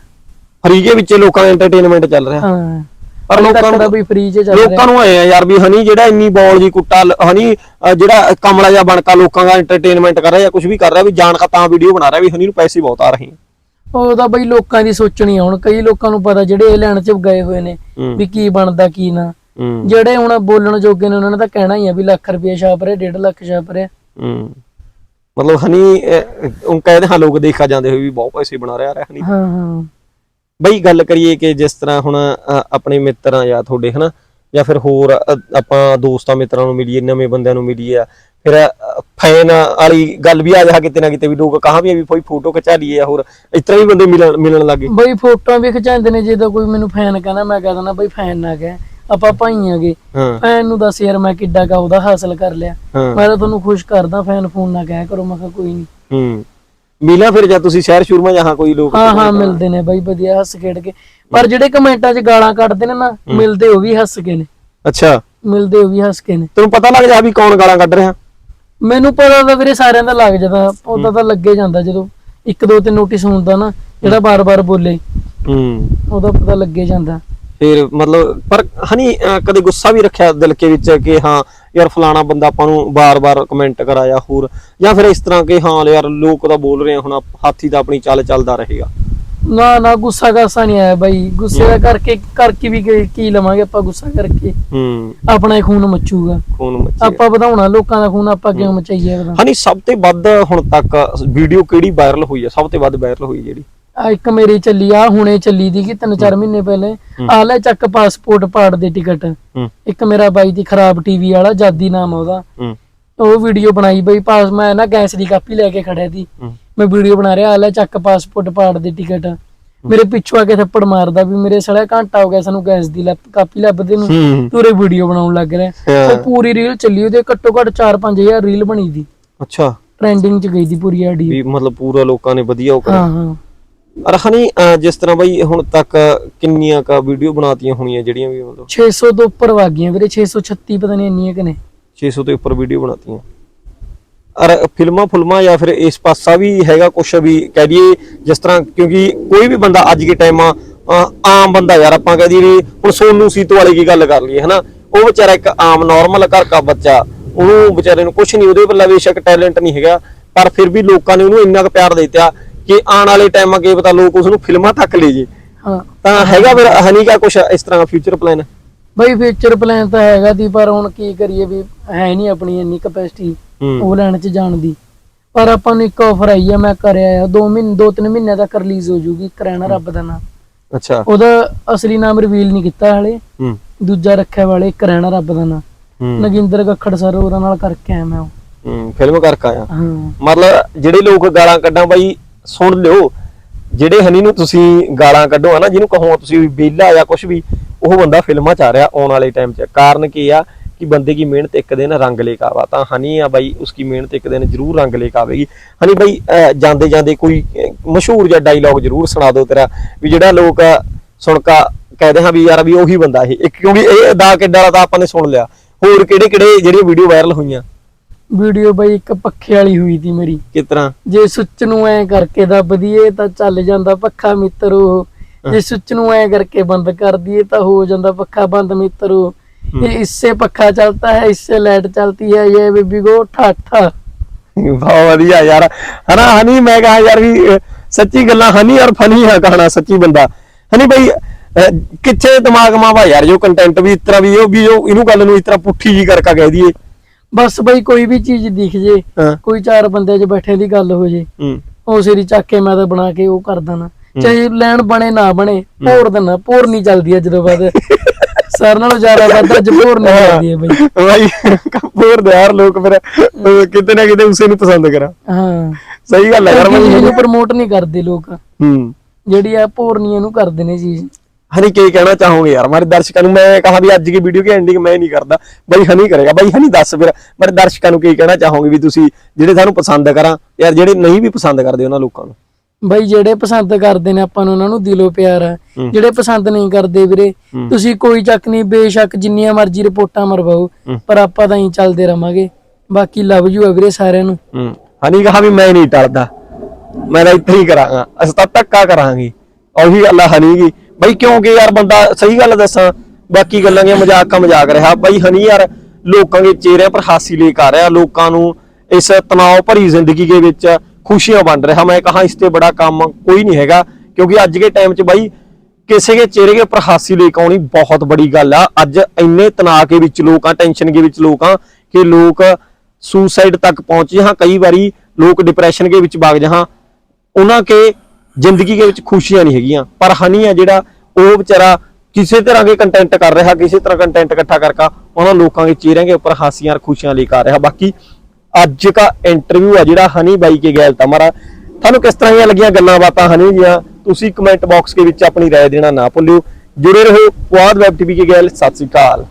ਫਰੀ ਦੇ ਵਿੱਚ ਲੋਕਾਂ ਦਾ ਐਂਟਰਟੇਨਮੈਂਟ ਚੱਲ ਰਿਹਾ। ਹਾਂ। ਪਰ ਲੋਕਾਂ ਦਾ ਵੀ ਫ੍ਰੀ 'ਚ ਚੱਲ ਰਿਹਾ। ਲੋਕਾਂ ਨੂੰ ਆਏ ਆ ਯਾਰ ਵੀ ਹਨੀ ਜਿਹੜਾ ਇੰਨੀ ਬੌਲ ਜੀ ਕੁੱਟਾ ਹਨੀ ਜਿਹੜਾ ਕਮਲਾ ਜਿਹਾ ਬਣਕਾ ਲੋਕਾਂ ਦਾ ਐਂਟਰਟੇਨਮੈਂਟ ਕਰ ਰਿਹਾ ਜਾਂ ਕੁਝ ਵੀ ਕਰ ਰਿਹਾ ਵੀ ਜਾਣ ਕਾ ਤਾਂ ਵੀਡੀਓ ਬਣਾ ਰਿਹਾ ਵੀ ਹਨੀ ਨੂੰ ਪੈਸੇ ਬਹੁਤ ਆ ਰਹੇ ਉਹ ਤਾਂ ਬਈ ਲੋਕਾਂ ਦੀ ਸੋਚਣੀ ਆ ਹੁਣ ਕਈ ਲੋਕਾਂ ਨੂੰ ਪਤਾ ਜਿਹੜੇ ਇਹ ਲੈਣ 'ਚ ਗਏ ਹੋਏ ਨੇ ਵੀ ਕੀ ਬਣਦਾ ਕੀ ਨਾ। ਜਿਹੜੇ ਹੁਣ ਬੋਲਣ ਜੋਗੇ ਨੇ ਉਹਨਾਂ ਨੇ ਤਾਂ ਕਹਿਣਾ ਹੀ ਆ ਵੀ ਲੱਖ ਰੁਪਏ ਛਾਪ ਰਿਹਾ 1.5 ਲੱਖ ਛਾਪ ਰਿਹਾ। ਮਤਲਬ ਹਨੀ ਉਹ ਕਹਿੰਦੇ ਹਾਂ ਲੋਕ ਦੇਖਾ ਜਾਂਦੇ ਹੋਏ ਵੀ ਬਹੁਤ ਪੈਸੇ ਬਣਾ ਰਿਹਾ ਰਿਹਾ ਹਨੀ। ਹਾਂ ਹਾਂ। ਬਈ ਗੱਲ ਕਰੀਏ ਕਿ ਜਿਸ ਤਰ੍ਹਾਂ ਹੁਣ ਆਪਣੇ ਮਿੱਤਰਾਂ ਜਾਂ ਤੁਹਾਡੇ ਹਨਾ ਜਾਂ ਫਿਰ ਹੋਰ ਆਪਾਂ ਦੋਸਤਾਂ ਮਿੱਤਰਾਂ ਨੂੰ ਮਿਲੀਏ ਨਵੇਂ ਬੰਦਿਆਂ ਨੂੰ ਮਿਲੀਏ ਆ ਫਿਰ ਫੈਨ ਵਾਲੀ ਗੱਲ ਵੀ ਆ ਜਾ ਕਿਤੇ ਨਾ ਕਿਤੇ ਵੀ ਲੋਕ ਕਹਾਂ ਵੀ ਕੋਈ ਫੋਟੋ ਖਿਚਾ ਲਈਏ ਹੋਰ ਇਸ ਤਰ੍ਹਾਂ ਵੀ ਬੰਦੇ ਮਿਲਣ ਮਿਲਣ ਲੱਗੇ ਬਈ ਫੋਟੋਆਂ ਵੀ ਖਿਚਾਉਂਦੇ ਨੇ ਜੇ ਤਾਂ ਕੋਈ ਮੈਨੂੰ ਫੈਨ ਕਹਿੰਦਾ ਮੈਂ ਕਹਿ ਦਿੰਦਾ ਬਈ ਫੈਨ ਨਾ ਕਹਿ ਆਪਾਂ ਭਾਈਆਂਗੇ ਹਾਂ। ਫੈਨ ਨੂੰ ਦੱਸ ਯਾਰ ਮੈਂ ਕਿੱਡਾ ਕਾ ਉਹਦਾ ਹਾਸਲ ਕਰ ਲਿਆ। ਹਾਂ। ਮੈਂ ਤਾਂ ਤੁਹਾਨੂੰ ਖੁਸ਼ ਕਰਦਾ ਫੈਨ ਫੋਨ ਨਾ ਕਹਿ ਕਰੋ ਮੈਂ ਕਿਹਾ ਕੋਈ ਨਹੀਂ ਹੂੰ। ਮਿਲਾ ਫਿਰ ਜਾਂ ਤੁਸੀਂ ਸ਼ਹਿਰ ਸ਼ੁਰਮਾ ਜਹਾਂ ਕੋਈ ਲੋਕ ਹਾਂ ਹਾਂ ਮਿਲਦੇ ਨੇ ਬਈ ਵਧੀਆ ਹੱਸ ਖੇਡ ਕੇ। ਪਰ ਜਿਹੜੇ ਕਮੈਂਟਾਂ 'ਚ ਗਾਲਾਂ ਕੱਢਦੇ ਨੇ ਨਾ ਮਿਲਦੇ ਉਹ ਵੀ ਹੱਸ ਕੇ ਨੇ। ਅੱਛਾ। ਮਿਲਦੇ ਉਹ ਵੀ ਹੱਸ ਕੇ ਨੇ। ਤੈਨੂੰ ਪਤਾ ਲੱਗ ਜਾ ਵੀ ਕੌਣ ਗਾਲਾਂ ਕੱਢ ਰਿਹਾ? ਮੈਨੂੰ ਪਤਾ ਤਾਂ ਵੀਰੇ ਸਾਰਿਆਂ ਦਾ ਲੱਗ ਜਾਂਦਾ ਉਹਦਾ ਤਾਂ ਲੱਗੇ ਜਾਂਦਾ ਜਦੋਂ ਇੱਕ ਦੋ ਤੇ ਨੋਟਿਸ ਹੁੰਦਾ ਨਾ ਜਿਹੜਾ ਬਾਰ-ਬਾਰ ਬੋਲੇ ਹੂੰ। ਉਹਦਾ ਪਤਾ ਲੱਗੇ ਜਾਂਦਾ। ਫਿਰ ਮਤਲਬ ਪਰ ਹਨੀ ਕਦੇ ਗੁੱਸਾ ਵੀ ਰੱਖਿਆ ਦਿਲ ਕੇ ਵਿੱਚ ਕਿ ਹਾਂ ਯਾਰ ਫਲਾਣਾ ਬੰਦਾ ਆਪਾਂ ਨੂੰ ਬਾਰ-ਬਾਰ ਕਮੈਂਟ ਕਰਾਇਆ ਹੋਰ। ਜਾਂ ਫਿਰ ਇਸ ਤਰ੍ਹਾਂ ਕਿ ਹਾਂ ਯਾਰ ਲੋਕ ਤਾਂ ਬੋਲ ਰਹੇ ਹੁਣ ਹਾਥੀ ਤਾਂ ਆਪਣੀ ਚੱਲ ਚੱਲਦਾ ਰਹੇਗਾ। ਨਾ ਨਾ ਗੁੱਸਾ ਗਾਸਾ ਨਹੀਂ ਆਇਆ ਬਾਈ। ਗੁੱਸੇ ਦਾ ਕਰਕੇ ਕਰਕੇ ਵੀ ਕੀ- ਲਵਾਂਗੇ ਆਪਾਂ ਗੁੱਸਾ ਕਰਕੇ। ਹੂੰ। ਆਪਣਾ ਹੀ ਖੂਨ ਮੱਚੂਗਾ। ਖੂਨ ਮੱਚੀ ਆਪਾਂ ਵਧਾਉਣਾ ਲੋਕਾਂ ਦਾ ਖੂਨ ਆਪਾਂ ਕਿਉਂ ਮਚਾਈਏ ਵਧਾ ਹਨੀ ਸਭ ਤੋਂ ਵੱਧ ਹੁਣ ਤੱਕ ਵੀਡੀਓ ਕਿਹੜੀ ਵਾਇਰਲ ਹੋਈ ਹੈ ਸਭ ਤੋਂ ਵੱਧ ਵਾਇਰਲ ਹੋਈ ਜਿਹੜੀ? ਆ ਇੱਕ ਮੇਰੀ ਚੱਲੀ ਆ ਹੁਣੇ ਚੱਲੀ ਦੀ ਕਿ ਤਿੰਨ ਚਾਰ ਮਹੀਨੇ ਪਹਿਲੇ। ਆ ਲੈ ਚੱਕ ਪਾਸਪੋਰਟ ਪਾੜ ਦੇ ਟਿਕਟ। ਹੂੰ। ਇੱਕ ਮੇਰਾ ਬਾਈ ਦੀ ਖਰਾਬ ਟੀਵੀ ਵਾਲਾ ਜਾਦੀ ਨਾਮ ਆ ਉਹਦਾ। ਹੂੰ। ਉਹ ਵੀਡੀਓ ਬਣਾਈ ਬਈ ਪਾਸ ਮੈਂ ਨਾ ਗੈਸ ਦੀ ਕਾਪੀ ਲੈ ਕੇ ਖੜਿਆ ਸੀ। ਹੂੰ। ਮੈਂ ਵੀਡੀਓ ਬਣਾ ਰਿਹਾ ਆ ਲੈ ਚੱਕ ਪਾਸਪੋਰਟ ਪਾੜ ਦੇ ਟਿਕਟ। ਮੇਰੇ ਪਿੱਛੋਂ ਆ ਕੇ ਥੱਪੜ ਮਾਰਦਾ ਵੀ ਮੇਰੇ ਸੜਾ ਘੰਟਾ ਹੋ ਗਿਆ ਸਾਨੂੰ ਗੈਸ ਦੀ ਲੱਭ- ਕਾਪੀ ਲੱਭਦੇ ਨੂੰ। ਹੂੰ। ਤੂਰੇ ਵੀਡੀਓ ਬਣਾਉਣ ਲੱਗ ਰਿਹਾ। ਹਾਂ। ਉਹ ਪੂਰੀ ਰੀਲ ਚੱਲੀ ਉਹਦੇ ਘੱਟੋ ਘੱਟ 4-5000 ਰੀਲ ਬਣੀ ਦੀ। ਅੱਛਾ। ਟ੍ਰੈਂਡਿੰਗ ਚ ਗਈ ਦੀ ਪੂਰੀ ਆਡੀ ਵੀ ਮਤਲਬ ਪੂਰਾ ਲੋਕਾਂ ਨੇ ਵਧੀਆ ਉਹ ਕਰਿਆ। ਹਾਂ ਹਾਂ। ਅਹ ਜਿਸ ਤਰ੍ਹਾਂ ਬਈ ਹੁਣ ਤੱਕ ਕਿੰਨੀਆਂ ਕਾ ਵੀਡੀਓ ਬਣਾਤੀਆਂ ਹੋਣੀਆਂ ਜਿਹੜੀਆਂ ਵੀ ਮਤਲਬ 600 ਤੋਂ ਉੱਪਰ ਵਗ ਗਈਆਂ ਵੀਰੇ 636 ਪਤਾ ਨਹੀਂ ਇੰਨੀਆਂ ਕਿ ਨੇ 600 ਤੋਂ ਉੱਪਰ ਵੀਡੀਓ ਬਣਾਤੀਆਂ। ਅਰ ਫਿਲਮਾਂ ਫੁਲਮਾਂ ਜਾਂ ਫਿਰ ਇਸ ਪਾਸਾ ਵੀ ਹੈਗਾ ਕੁਛ ਵੀ ਕਹਿ ਦਈਏ ਜਿਸ ਤਰ੍ਹਾਂ ਕਿਉਂਕਿ ਕੋਈ ਵੀ ਬੰਦਾ ਅੱਜ ਦੇ ਟਾਈਮ ਆਮ ਬੰਦਾ ਯਾਰ ਆਪਾਂ ਕਹਿ ਦਈਏ ਹੁਣ ਸੋਨੂ ਸੀਤੋ ਵਾਲੇ ਦੀ ਗੱਲ ਕਰ ਲਈਏ ਹਨਾ? ਉਹ ਵਿਚਾਰਾ ਇੱਕ ਆਮ ਨਾਰਮਲ ਘਰ ਦਾ ਬੱਚਾ ਉਹਨੂੰ ਵਿਚਾਰੇ ਨੂੰ ਕੁਛ ਨਹੀਂ ਉਹਦੇ ਵੱਲ ਬੇਸ਼ੱਕ ਟੈਲੈਂਟ ਨਹੀਂ ਹੈਗਾ ਪਰ ਫਿਰ ਵੀ ਲੋਕਾਂ ਨੇ ਉਹਨੂੰ ਇੰਨਾ ਕੁ ਪਿਆਰ ਦੇ ਦਿੱਤਾ ਕਿ ਆਉਣ ਵਾਲੇ ਟਾਈਮ ਅੱਗੇ ਪਤਾ ਲੋਕ ਉਸ ਨੂੰ ਫਿਲਮਾਂ ਤੱਕ ਲੈ ਜੇ। ਹਾਂ। ਤਾਂ ਹੈਗਾ ਫਿਰ ਹਨੀ ਕਾ ਕੁਛ ਇਸ ਤਰ੍ਹਾਂ ਫਿਊਚਰ ਪਲਾਨ ਬਈ ਫਿਊਚਰ ਪਲਾਨ ਤਾਂ ਹੈਗਾ ਦੀ ਪਰ ਹੁਣ ਕੀ ਕਰੀਏ ਵੀ ਹੈ ਨਹੀਂ ਆਪਣੀ ਇੰਨੀ ਕਪੈਸਿਟੀ ਉਹ ਲੈਣ ਚ ਜਾਣ ਦੀ। ਪਰ ਆਪਾਂ ਨੂੰ ਇੱਕ ਆਫਰ ਆਈ ਆ ਮੈਂ ਕਰਿਆ ਆ 2 ਮਹੀਨੇ 2-3 ਮਹੀਨਿਆਂ ਤੱਕ ਰਿਲੀਜ਼ ਹੋ ਜੂਗੀ ਕਰਾਣਾ ਰੱਬ ਦਾ ਨਾਮ ਅੱਛਾ। ਉਹਦਾ ਅਸਲੀ ਨਾਮ ਰਿਵੀਲ ਨਹੀਂ ਕੀਤਾ ਹਲੇ। ਹੂੰ। ਦੂਜਾ ਰੱਖਿਆ ਵਾਲੇ ਕਰਾਣਾ ਰੱਬ ਦਾ ਨਾਮ ਨਗਿੰਦਰ ਗੱਖੜ ਸਰ ਉਹਦਾ ਨਾਲ ਕਰਕੇ ਆਇਆ ਮੈਂ ਉਹ। ਹੂੰ ਫਿਲਮ ਕਰਕੇ ਆਇਆ। ਹਾਂ। ਮਤਲਬ ਜਿਹੜੇ ਲੋਕ ਗਾਲਾਂ ਕੱਢਾਂ ਬਾਈ ਸੁਣ ਲਿਓ। ਜਿਹੜੇ ਹਨੀ ਨੂੰ ਤੁਸੀਂ ਗਾਲਾਂ ਕੱਢੋ ਹਨਾ ਜਿਹਨੂੰ ਕਹੋ ਤੁਸੀਂ ਵੀ ਬੇਲਾ ਜਾਂ ਕੁਝ ਵੀ ਉਹ ਬੰਦਾ ਫਿਲਮਾਂ ਚ ਆ ਰਿਹਾ ਆਉਣ ਵਾਲੇ ਟਾਈਮ 'ਚ। ਕਾਰਨ ਕੀ ਆ ਕਿ ਬੰਦੇ ਦੀ ਮਿਹਨਤ ਇੱਕ ਦਿਨ ਰੰਗ ਲੈ ਕੇ ਆਵਾ। ਤਾਂ ਹਨੀ ਆ ਬਾਈ ਉਸकी ਮਿਹਨਤ ਇੱਕ ਦਿਨ ਜ਼ਰੂਰ ਰੰਗ ਲੈ ਕੇ ਆਵੇਗੀ। ਹਨੀ ਬਾਈ ਅਹ, ਜਾਂਦੇ ਜਾਂਦੇ ਕੋਈ ਮਸ਼ਹੂਰ ਜਿਹਾ ਡਾਇਲੌਗ ਜ਼ਰੂਰ ਸੁਣਾ ਦਿਓ ਤੇਰਾ ਵੀ ਜਿਹੜਾ ਲੋਕ ਸੁਣ ਕਾ ਕਹਦੇ ਹਾਂ ਵੀ ਯਾਰ ਵੀ ਉਹੀ ਬੰਦਾ ਇਹ। ਇੱਕ ਕਿਉਂਕਿ ਇਹ ਦਾ ਕਿੱਡਾ ਵਾਲਾ ਤਾਂ ਆਪਾਂ ਨੇ ਸੁਣ ਲਿਆ। ਹੋਰ ਕਿਹੜੇ ਕਿਹੜੇ ਜਿਹੜੀਆਂ ਵੀਡੀਓ ਵਾਇਰਲ ਹੋਈਆਂ ਵੀਡੀਓ ਬਾਈ ਇੱਕ ਪੱਖੇ ਵਾਲੀ ਹੋਈ ਸੀ ਮੇਰੀ ਕਿਸ ਤਰ੍ਹਾਂ ਜੇ ਸੁੱਚ ਨੂੰ ਐ ਕਰਕੇ ਦੱਬ ਦਈਏ ਤਾਂ ਚੱਲ ਜਾਂਦਾ ਪੱਖਾ ਮਿੱਤਰੋ ਜੇ ਸੁੱਚ ਨੂੰ ਐ ਕਰਕੇ ਬੰਦ ਕਰ ਦਈਏ ਤਾਂ ਹੋ ਜਾਂਦਾ ਪੱਖਾ ਬੰਦ ਮਿੱਤਰੋ ਇਹ इससे ਪੱਖਾ चलता है इससे लाइट चलती है ये बेबी को ਠਾਠਾ ਬਹੁਤ ਵਧੀਆ ਯਾਰ ਹਨਾ ਹਨੀ ਮੈਂ ਕਹਾ ਯਾਰ ਵੀ ਅਹ, ਸੱਚੀ ਗੱਲਾਂ ਹਨੀ ਔਰ ਫਨੀ ਹੈ ਕਹਣਾ ਸੱਚੀ ਬੰਦਾ ਹਨੀ ਭਾਈ ਅਹ, ਕਿੱਥੇ ਦਿਮਾਗ ਮਾਵਾ ਯਾਰ ਜੋ ਕੰਟੈਂਟ ਵੀ ਇਸ ਤਰ੍ਹਾਂ ਵੀ ਉਹ ਵੀ ਜੋ ਇਹਨੂੰ ਗੱਲ ਨੂੰ ਇਸ ਤਰ੍ਹਾਂ ਪੁੱਠੀ ਜੀ ਕਰਕੇ ਕਹਿ ਦਈਏ ਬਸ ਬਈ ਕੋਈ ਵੀ ਚੀਜ਼ ਦਿਖ ਜੇ ਹਾਂ। ਕੋਈ ਚਾਰ ਬੰਦੇ 'ਚ ਬੈਠੇ ਦੀ ਗੱਲ ਹੋ ਜੇ ਹੂੰ। ਉਹ ਸਿਰੀ ਚੱਕ ਕੇ ਮੈਂ ਤਾਂ ਬਣਾ ਕੇ ਉਹ ਕਰ ਦੇਣਾ ਚਾਹੇ ਲੈਣ ਬਣੇ ਨਾ ਬਣੇ ਭੋਰ ਦੇਣਾ ਭੋਰ ਨਹੀਂ ਚੱਲਦੀ ਅੱਜ ਤੋਂ ਬਾਅਦ। ਸਰ ਨਾਲੋਂ ਜ਼ਿਆਦਾ ਵੱਧ ਅੱਜ ਭੋਰ ਨਹੀਂ ਚੱਲਦੀ ਹੈ ਬਈ। ਭਾਈ ਕਪੂਰ ਦੇ ਯਾਰ ਲੋਕ ਫਿਰ ਅਹ, ਕਿਤੇ ਨਾ ਕਿਤੇ ਉਸੇ ਨੂੰ ਪਸੰਦ ਕਰਾਂ। ਹਾਂ। ਸਹੀ ਗੱਲ ਹੈ ਯਾਰ ਮੈਂ ਨੂੰ। ਪ੍ਰਮੋਟ ਨਹੀਂ ਕਰਦੇ ਲੋਕ। ਹੂੰ। ਜਿਹੜੀ ਆ ਭੋਰਨੀਆਂ ਨੂੰ ਕਰਦੇ ਨੇ ਚੀਜ਼। ਹਨੀ ਕੀ ਕਹਿਣਾ ਚਾਹੋਗੇ ਯਾਰ? ਹਮਾਰੇ ਦਰਸ਼ਕਾਂ ਨੂੰ ਮੈਂ ਕਹਾ ਵੀ ਅੱਜ ਦੀ ਵੀਡੀਓ ਦੀ ਐਂਡਿੰਗ ਮੈਂ ਨਹੀਂ ਕਰਦਾ। ਬਾਈ ਹਨੀ ਕਰੇਗਾ। ਬਾਈ ਹਨੀ ਦੱਸ ਫਿਰ ਮੇਰੇ ਦਰਸ਼ਕਾਂ ਨੂੰ ਕੀ ਕਹਿਣਾ ਚਾਹੋਗੇ ਵੀ ਤੁਸੀਂ ਜਿਹੜੇ ਸਾਨੂੰ ਪਸੰਦ ਕਰਾਂ ਯਾਰ ਜਿਹੜੇ ਨਹੀਂ ਵੀ ਪਸੰਦ ਕਰਦੇ ਉਹਨਾਂ ਲੋਕਾਂ ਨੂੰ? ਬਈ ਜਿਹੜੇ ਪਸੰਦ ਕਰਦੇ ਨੇ ਆਪਾਂ ਨੂੰ ਉਹਨਾਂ ਨੂੰ ਦਿਲੋਂ ਪਿਆਰ ਆ। ਜਿਹੜੇ ਪਸੰਦ ਨਹੀਂ ਕਰਦੇ ਵੀਰੇ ਤੁਸੀਂ ਕੋਈ ਚੱਕ ਨਹੀਂ ਬੇਸ਼ੱਕ ਜਿੰਨੀਆਂ ਮਰਜ਼ੀ ਰਿਪੋਰਟਾਂ ਮਰਵਾਓ ਪਰ ਆਪਾਂ ਤਾਂ ਹੀ ਚੱਲਦੇ ਰਵਾਂਗੇ। ਬਾਕੀ ਲਵ ਯੂ ਆ ਵੀਰੇ ਸਾਰਿਆਂ ਨੂੰ। ਹਨੀ ਕਹਾ ਵੀ ਮੈਂ ਨਹੀਂ ਟਲਦਾ। ਮੈਂ ਤਾਂ ਇੱਥੇ ਹੀ ਕਰਾਂਗਾ। ਅਸੀਂ ਤਾਂ ਧੱਕਾ ਕਰਾਂਗੇ। ਉਹੀ ਗੱਲ ਆ ਹਨੀ ਦੀ। ਬਈ ਕਿਉਂਕਿ ਯਾਰ ਬੰਦਾ ਸਹੀ ਗੱਲ ਦੱਸਾਂ, ਬਾਕੀ ਗੱਲਾਂ ਦੀਆਂ ਮਜ਼ਾਕਾਂ ਮਜ਼ਾਕ ਰਿਹਾ। ਬਈ ਹਨੀ ਯਾਰ ਲੋਕਾਂ ਦੇ ਚਿਹਰਿਆਂ ਪਰ ਹਾਸੀ ਲੈ ਕੇ ਆ ਰਿਹਾ, ਲੋਕਾਂ ਨੂੰ ਇਸ ਤਣਾਅ ਭਰੀ ਜ਼ਿੰਦਗੀ ਦੇ ਵਿੱਚ ਖੁਸ਼ੀਆਂ ਵੰਡ ਰਿਹਾ। ਮੈਂ ਕਹਾ ਇਸ ਤੇ ਬੜਾ ਕੰਮ ਕੋਈ ਨਹੀਂ ਹੈਗਾ, ਕਿਉਂਕਿ ਅੱਜ ਦੇ ਟਾਈਮ 'ਚ ਬਾਈ ਕਿਸੇ ਦੇ ਚਿਹਰੇ ਦੇ ਉੱਪਰ ਹਾਸੀ ਲੈ ਕੇ ਆਉਣੀ ਬਹੁਤ ਬੜੀ ਗੱਲ ਆ। ਅੱਜ ਇੰਨੇ ਤਣਾਅ ਕੇ ਵਿੱਚ ਲੋਕ ਆ ਟੈਨਸ਼ਨ ਦੇ ਵਿੱਚ ਲੋਕ ਆ, ਕਿ ਲੋਕ ਸੁਸਾਈਡ ਤੱਕ ਪਹੁੰਚ ਹਾਂ। ਕਈ ਵਾਰੀ ਲੋਕ ਡਿਪਰੈਸ਼ਨ ਦੇ ਵਿੱਚ ਵਗ ਜਹਾਂ ਉਹਨਾਂ ਕੇ ਜ਼ਿੰਦਗੀ ਦੇ ਵਿੱਚ ਖੁਸ਼ੀਆਂ ਨਹੀਂ ਹੈਗੀਆਂ ਪਰ ਹਨੀ ਆ ਜਿਹੜਾ ਉਹ ਵਿਚਾਰਾ ਕਿਸੇ ਤਰ੍ਹਾਂ ਦੇ ਕੰਟੈਂਟ ਕਰ ਰਿਹਾ ਕਿਸੇ ਤਰ੍ਹਾਂ ਕੰਟੈਂਟ ਇਕੱਠਾ ਕਰਕੇ ਉਹਨਾਂ ਲੋਕਾਂ ਦੇ ਚਿਹਰਿਆਂ ਦੇ ਉੱਪਰ ਹਾਸੀਆਂ ਔਰ ਖੁਸ਼ੀਆਂ ਲੈ ਕੇ ਆ ਰਿਹਾ ਬਾਕੀ ਅੱਜ ਦਾ ਇੰਟਰਵਿਊ ਆ ਜਿਹੜਾ ਹਨੀ ਬਾਈ ਕੇ ਗੈਲ ਤਮਰਾ ਤੁਹਾਨੂੰ ਕਿਸ ਤਰ੍ਹਾਂ ਦੀਆਂ ਲੱਗੀਆਂ ਗੱਲਾਂ ਬਾਤਾਂ ਹਨੀ ਦੀਆਂ ਤੁਸੀਂ ਕਮੈਂਟ ਬਾਕਸ ਦੇ ਵਿੱਚ ਆਪਣੀ رائے ਦੇਣਾ ਨਾ ਭੁੱਲਿਓ ਜੁੜੇ ਰਹੋ ਪੁਆਧ ਵੈਬ ਟੀਵੀ ਕੇ ਗੈਲ ਸਤਿ ਸ੍ਰੀ ਅਕਾਲ